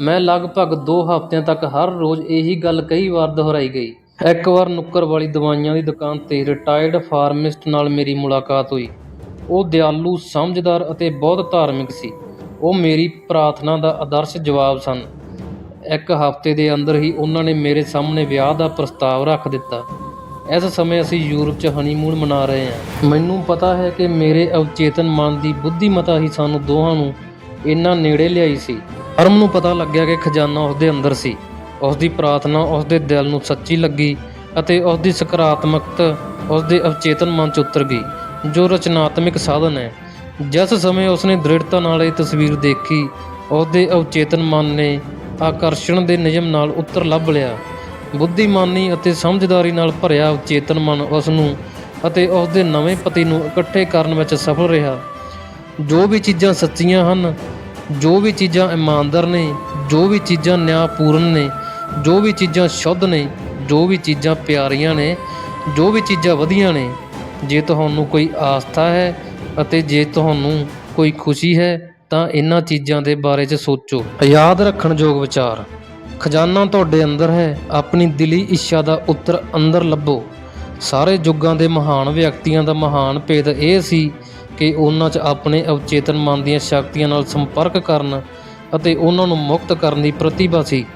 ਮੈਂ ਲਗਭਗ 2 ਹਫ਼ਤਿਆਂ ਤੱਕ ਹਰ ਰੋਜ਼ ਇਹੀ ਗੱਲ ਕਈ ਵਾਰ ਦੁਹਰਾਈ ਗਈ। ਇੱਕ ਵਾਰ ਨੁੱਕਰ ਵਾਲੀ ਦਵਾਈਆਂ ਦੀ ਦੁਕਾਨ ਤੇ ਰਿਟਾਇਰਡ ਫਾਰਮਿਸਟ ਨਾਲ ਮੇਰੀ ਮੁਲਾਕਾਤ ਹੋਈ। ਉਹ ਦਿਆਲੂ, ਸਮਝਦਾਰ ਅਤੇ ਬਹੁਤ ਧਾਰਮਿਕ ਸੀ। ਉਹ ਮੇਰੀ ਪ੍ਰਾਰਥਨਾ ਦਾ ਆਦਰਸ਼ ਜਵਾਬ ਸਨ। ਇੱਕ ਹਫ਼ਤੇ ਦੇ ਅੰਦਰ ਹੀ ਉਹਨਾਂ ਨੇ ਮੇਰੇ ਸਾਹਮਣੇ ਵਿਆਹ ਦਾ ਪ੍ਰਸਤਾਵ ਰੱਖ ਦਿੱਤਾ। ਇਸ ਸਮੇਂ ਅਸੀਂ ਯੂਰਪ 'ਚ ਹਨੀਮੂਨ ਮਨਾ ਰਹੇ ਹਾਂ। ਮੈਨੂੰ ਪਤਾ ਹੈ ਕਿ ਮੇਰੇ ਅਵਚੇਤਨ ਮਨ ਦੀ ਬੁੱਧੀਮਤਾ ਹੀ ਸਾਨੂੰ ਦੋਹਾਂ ਨੂੰ ਇੰਨਾ ਨੇੜੇ ਲਿਆਈ ਸੀ। ਪਰਮ ਨੂੰ ਪਤਾ ਲੱਗਿਆ ਕਿ ਖਜ਼ਾਨਾ ਉਸਦੇ ਅੰਦਰ ਸੀ। ਉਸ ਦੀ ਪ੍ਰਾਰਥਨਾ ਉਸ ਦੇ ਦਿਲ ਨੂੰ ਸੱਚੀ ਲੱਗੀ ਅਤੇ ਉਸ ਦੀ ਸਕਾਰਾਤਮਕਤਾ ਉਸ ਦੇ ਅਵਚੇਤਨ ਮਨ 'ਚ ਉਤਰ ਗਈ। ਜੋ ਰਚਨਾਤਮਿਕ ਸਾਧਨ ਹੈ। ਜਿਸ ਸਮੇਂ ਉਸਨੇ ਦ੍ਰਿੜਤਾ ਨਾਲ ਇਹ ਤਸਵੀਰ ਦੇਖੀ, ਉਹਦੇ ਅਵਚੇਤਨ ਮਨ ਨੇ ਆਕਰਸ਼ਣ ਦੇ ਨਿਯਮ ਨਾਲ ਉੱਤਰ ਲੱਭ ਲਿਆ। ਬੁੱਧੀਮਾਨੀ ਅਤੇ ਸਮਝਦਾਰੀ ਨਾਲ ਭਰਿਆ ਅਵਚੇਤਨ ਮਨ ਉਸ ਨੂੰ ਅਤੇ ਉਸ ਦੇ ਨਵੇਂ ਪਤੀ ਨੂੰ ਇਕੱਠੇ ਕਰਨ ਵਿੱਚ ਸਫਲ ਰਿਹਾ। ਜੋ ਵੀ ਚੀਜ਼ਾਂ ਸੱਚੀਆਂ ਹਨ, ਜੋ ਵੀ ਚੀਜ਼ਾਂ ਇਮਾਨਦਾਰ ਨੇ, ਜੋ ਵੀ ਚੀਜ਼ਾਂ ਨਿਆਂਪੂਰਨ ਨੇ, ਜੋ ਵੀ ਚੀਜ਼ਾਂ ਸ਼ੁੱਧ ਨੇ, ਜੋ ਵੀ ਚੀਜ਼ਾਂ ਪਿਆਰੀਆਂ ਨੇ, ਜੋ ਵੀ ਚੀਜ਼ਾਂ ਵਧੀਆ ਨੇ ਜੇ ਤੁਹਾਨੂੰ ਕੋਈ ਆਸਥਾ ਹੈ ਅਤੇ ਜੇ ਤੁਹਾਨੂੰ ਕੋਈ ਖੁਸ਼ੀ ਹੈ, ਤਾਂ ਇਹਨਾਂ ਚੀਜ਼ਾਂ ਦੇ ਬਾਰੇ 'ਚ ਸੋਚੋ। ਯਾਦ ਰੱਖਣ ਯੋਗ ਵਿਚਾਰ। ਖਜ਼ਾਨਾ ਤੁਹਾਡੇ ਅੰਦਰ ਹੈ, ਆਪਣੀ ਦਿਲੀ ਇੱਛਾ ਦਾ ਉੱਤਰ ਅੰਦਰ ਲੱਭੋ। ਸਾਰੇ ਯੁੱਗਾਂ ਦੇ ਮਹਾਨ ਵਿਅਕਤੀਆਂ ਦਾ ਮਹਾਨ ਭੇਦ ਇਹ ਸੀ ਕਿ ਉਹਨਾਂ 'ਚ ਆਪਣੇ ਅਵਚੇਤਨ ਮਨ ਦੀਆਂ ਸ਼ਕਤੀਆਂ ਨਾਲ ਸੰਪਰਕ ਕਰਨ ਅਤੇ ਉਹਨਾਂ ਨੂੰ ਮੁਕਤ ਕਰਨ ਦੀ ਪ੍ਰਤਿਭਾ ਸੀ।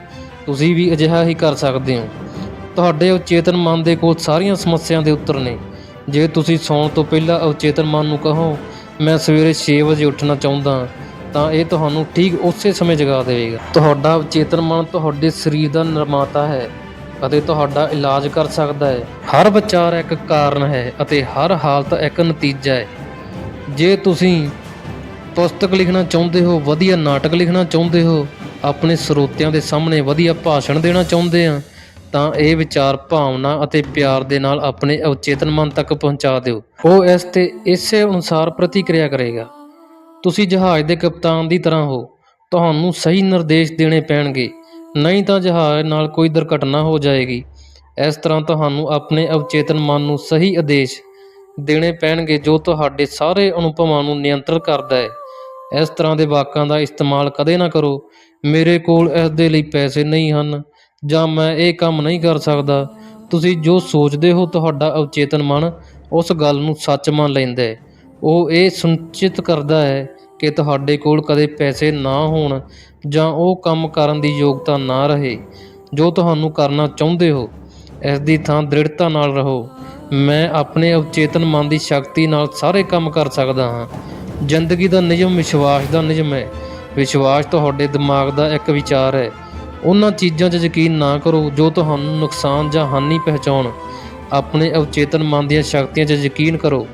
ਤੁਸੀਂ ਵੀ ਅਜਿਹਾ ਹੀ ਕਰ ਸਕਦੇ ਹੋ। ਤੁਹਾਡੇ ਅਵਚੇਤਨ ਮਨ ਦੇ ਕੋਲ ਸਾਰੀਆਂ ਸਮੱਸਿਆਵਾਂ ਦੇ ਉੱਤਰ ਨੇ। ਜੇ ਤੁਸੀਂ ਸੌਣ ਤੋਂ ਪਹਿਲਾਂ ਅਵਚੇਤਨ ਮਨ ਨੂੰ ਕਹੋ, ਮੈਂ ਸਵੇਰੇ 6 ਵਜੇ ਉੱਠਣਾ ਚਾਹੁੰਦਾ ਤਾਂ ਇਹ ਤੁਹਾਨੂੰ ਠੀਕ ਉਸੇ ਸਮੇਂ ਜਗਾ ਦੇਵੇਗਾ। ਤੁਹਾਡਾ ਅਵਚੇਤਨ ਮਨ ਤੁਹਾਡੇ ਸਰੀਰ ਦਾ ਨਿਰਮਾਤਾ ਹੈ ਅਤੇ ਤੁਹਾਡਾ ਇਲਾਜ ਕਰ ਸਕਦਾ ਹੈ। ਹਰ ਵਿਚਾਰ ਇੱਕ ਕਾਰਨ ਹੈ ਅਤੇ ਹਰ ਹਾਲਤ ਇੱਕ ਨਤੀਜਾ ਹੈ। ਜੇ ਤੁਸੀਂ ਪੁਸਤਕ ਲਿਖਣਾ ਚਾਹੁੰਦੇ ਹੋ, ਵਧੀਆ ਨਾਟਕ ਲਿਖਣਾ ਚਾਹੁੰਦੇ ਹੋ, ਆਪਣੇ ਸਰੋਤਿਆਂ ਦੇ ਸਾਹਮਣੇ ਵਧੀਆ ਭਾਸ਼ਣ ਦੇਣਾ ਚਾਹੁੰਦੇ ਆ ਤਾਂ ਇਹ ਵਿਚਾਰ ਭਾਵਨਾ ਅਤੇ ਪਿਆਰ ਦੇ ਨਾਲ ਆਪਣੇ ਅਵਚੇਤਨ ਮਨ ਤੱਕ ਪਹੁੰਚਾ ਦਿਓ। ਉਹ ਇਸ ਤੇ ਇਸੇ ਅਨੁਸਾਰ ਪ੍ਰਤੀਕਿਰਿਆ ਕਰੇਗਾ। ਤੁਸੀਂ ਜਹਾਜ਼ ਦੇ ਕਪਤਾਨ ਦੀ ਤਰ੍ਹਾਂ ਹੋ। ਤੁਹਾਨੂੰ ਸਹੀ ਨਿਰਦੇਸ਼ ਦੇਣੇ ਪੈਣਗੇ। ਨਹੀਂ ਤਾਂ ਜਹਾਜ਼ ਨਾਲ ਕੋਈ ਦੁਰਘਟਨਾ ਹੋ ਜਾਏਗੀ। ਇਸ ਤਰ੍ਹਾਂ ਤੁਹਾਨੂੰ ਆਪਣੇ ਅਵਚੇਤਨ ਮਨ ਨੂੰ ਸਹੀ ਆਦੇਸ਼ ਦੇਣੇ ਪੈਣਗੇ ਜੋ ਤੁਹਾਡੇ ਸਾਰੇ ਅਨੁਭਵਾਂ ਨੂੰ ਨਿਯੰਤਰਿਤ ਕਰਦਾ ਹੈ। ਇਸ ਤਰ੍ਹਾਂ ਦੇ ਵਾਕਾਂ ਦਾ ਇਸਤੇਮਾਲ ਕਦੇ ਨਾ ਕਰੋ। ਮੇਰੇ ਕੋਲ ਇਸ ਦੇ ਲਈ ਪੈਸੇ ਨਹੀਂ ਹਨ। ਜਾਂ ਮੈਂ ਇਹ ਕੰਮ ਨਹੀਂ ਕਰ ਸਕਦਾ। ਤੁਸੀਂ ਜੋ ਸੋਚਦੇ ਹੋ ਤੁਹਾਡਾ ਅਵਚੇਤਨ ਮਨ, ਉਸ ਗੱਲ ਨੂੰ ਸੱਚ ਮੰਨ ਲੈਂਦਾ ਹੈ। ਉਹ ਇਹ ਸੁਨਿਸ਼ਚਿਤ ਕਰਦਾ ਹੈ ਕਿ ਤੁਹਾਡੇ ਕੋਲ ਕਦੇ ਪੈਸੇ ਨਾ ਹੋਣ ਜਾਂ ਉਹ ਕੰਮ ਕਰਨ ਦੀ ਯੋਗਤਾ ਨਾ ਰਹੇ, ਜੋ ਤੁਹਾਨੂੰ ਕਰਨਾ ਚਾਹੁੰਦੇ ਹੋ। ਇਸ ਦੀ ਥਾਂ ਦ੍ਰਿੜਤਾ ਨਾਲ ਰਹੋ। ਮੈਂ ਆਪਣੇ ਅਵਚੇਤਨ ਮਨ ਦੀ ਸ਼ਕਤੀ ਨਾਲ ਸਾਰੇ ਕੰਮ ਕਰ ਸਕਦਾ ਹਾਂ। ਜ਼ਿੰਦਗੀ ਦਾ ਨਿਯਮ ਵਿਸ਼ਵਾਸ ਦਾ ਨਿਯਮ ਹੈ। ਵਿਸ਼ਵਾਸ ਤੁਹਾਡੇ ਦਿਮਾਗ ਦਾ ਇੱਕ ਵਿਚਾਰ ਹੈ। ਉਹਨਾਂ ਚੀਜ਼ਾਂ 'ਚ ਯਕੀਨ ਨਾ ਕਰੋ ਜੋ ਤੁਹਾਨੂੰ ਨੁਕਸਾਨ ਜਾਂ ਹਾਨੀ ਪਹੁੰਚਾਉਣ ਆਪਣੇ ਅਵਚੇਤਨ ਮਨ ਦੀਆਂ ਸ਼ਕਤੀਆਂ 'ਚ ਯਕੀਨ ਕਰੋ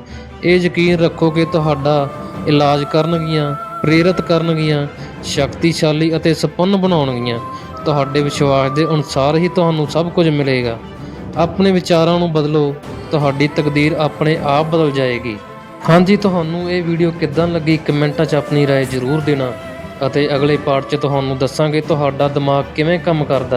ਇਹ ਯਕੀਨ ਰੱਖੋ ਕਿ ਤੁਹਾਡਾ ਇਲਾਜ ਕਰਨਗੀਆਂ ਪ੍ਰੇਰਿਤ ਕਰਨਗੀਆਂ ਸ਼ਕਤੀਸ਼ਾਲੀ ਅਤੇ ਸੰਪੰਨ ਬਣਾਉਣਗੀਆਂ ਤੁਹਾਡੇ ਵਿਸ਼ਵਾਸ ਦੇ ਅਨੁਸਾਰ ਹੀ ਤੁਹਾਨੂੰ ਸਭ ਕੁਝ ਮਿਲੇਗਾ ਆਪਣੇ ਵਿਚਾਰਾਂ ਨੂੰ ਬਦਲੋ ਤੁਹਾਡੀ ਤਕਦੀਰ ਆਪਣੇ ਆਪ ਬਦਲ ਜਾਏਗੀ ਹਾਂਜੀ ਤੁਹਾਨੂੰ ਇਹ ਵੀਡੀਓ ਕਿੱਦਾਂ ਲੱਗੀ ਕਮੈਂਟਾਂ 'ਚ ਆਪਣੀ رائے ਜ਼ਰੂਰ ਦੇਣਾ ਅਤੇ ਅਗਲੇ ਪਾਠ 'ਚ ਤੁਹਾਨੂੰ ਦੱਸਾਂਗੇ ਤੁਹਾਡਾ ਦਿਮਾਗ ਕਿਵੇਂ ਕੰਮ ਕਰਦਾ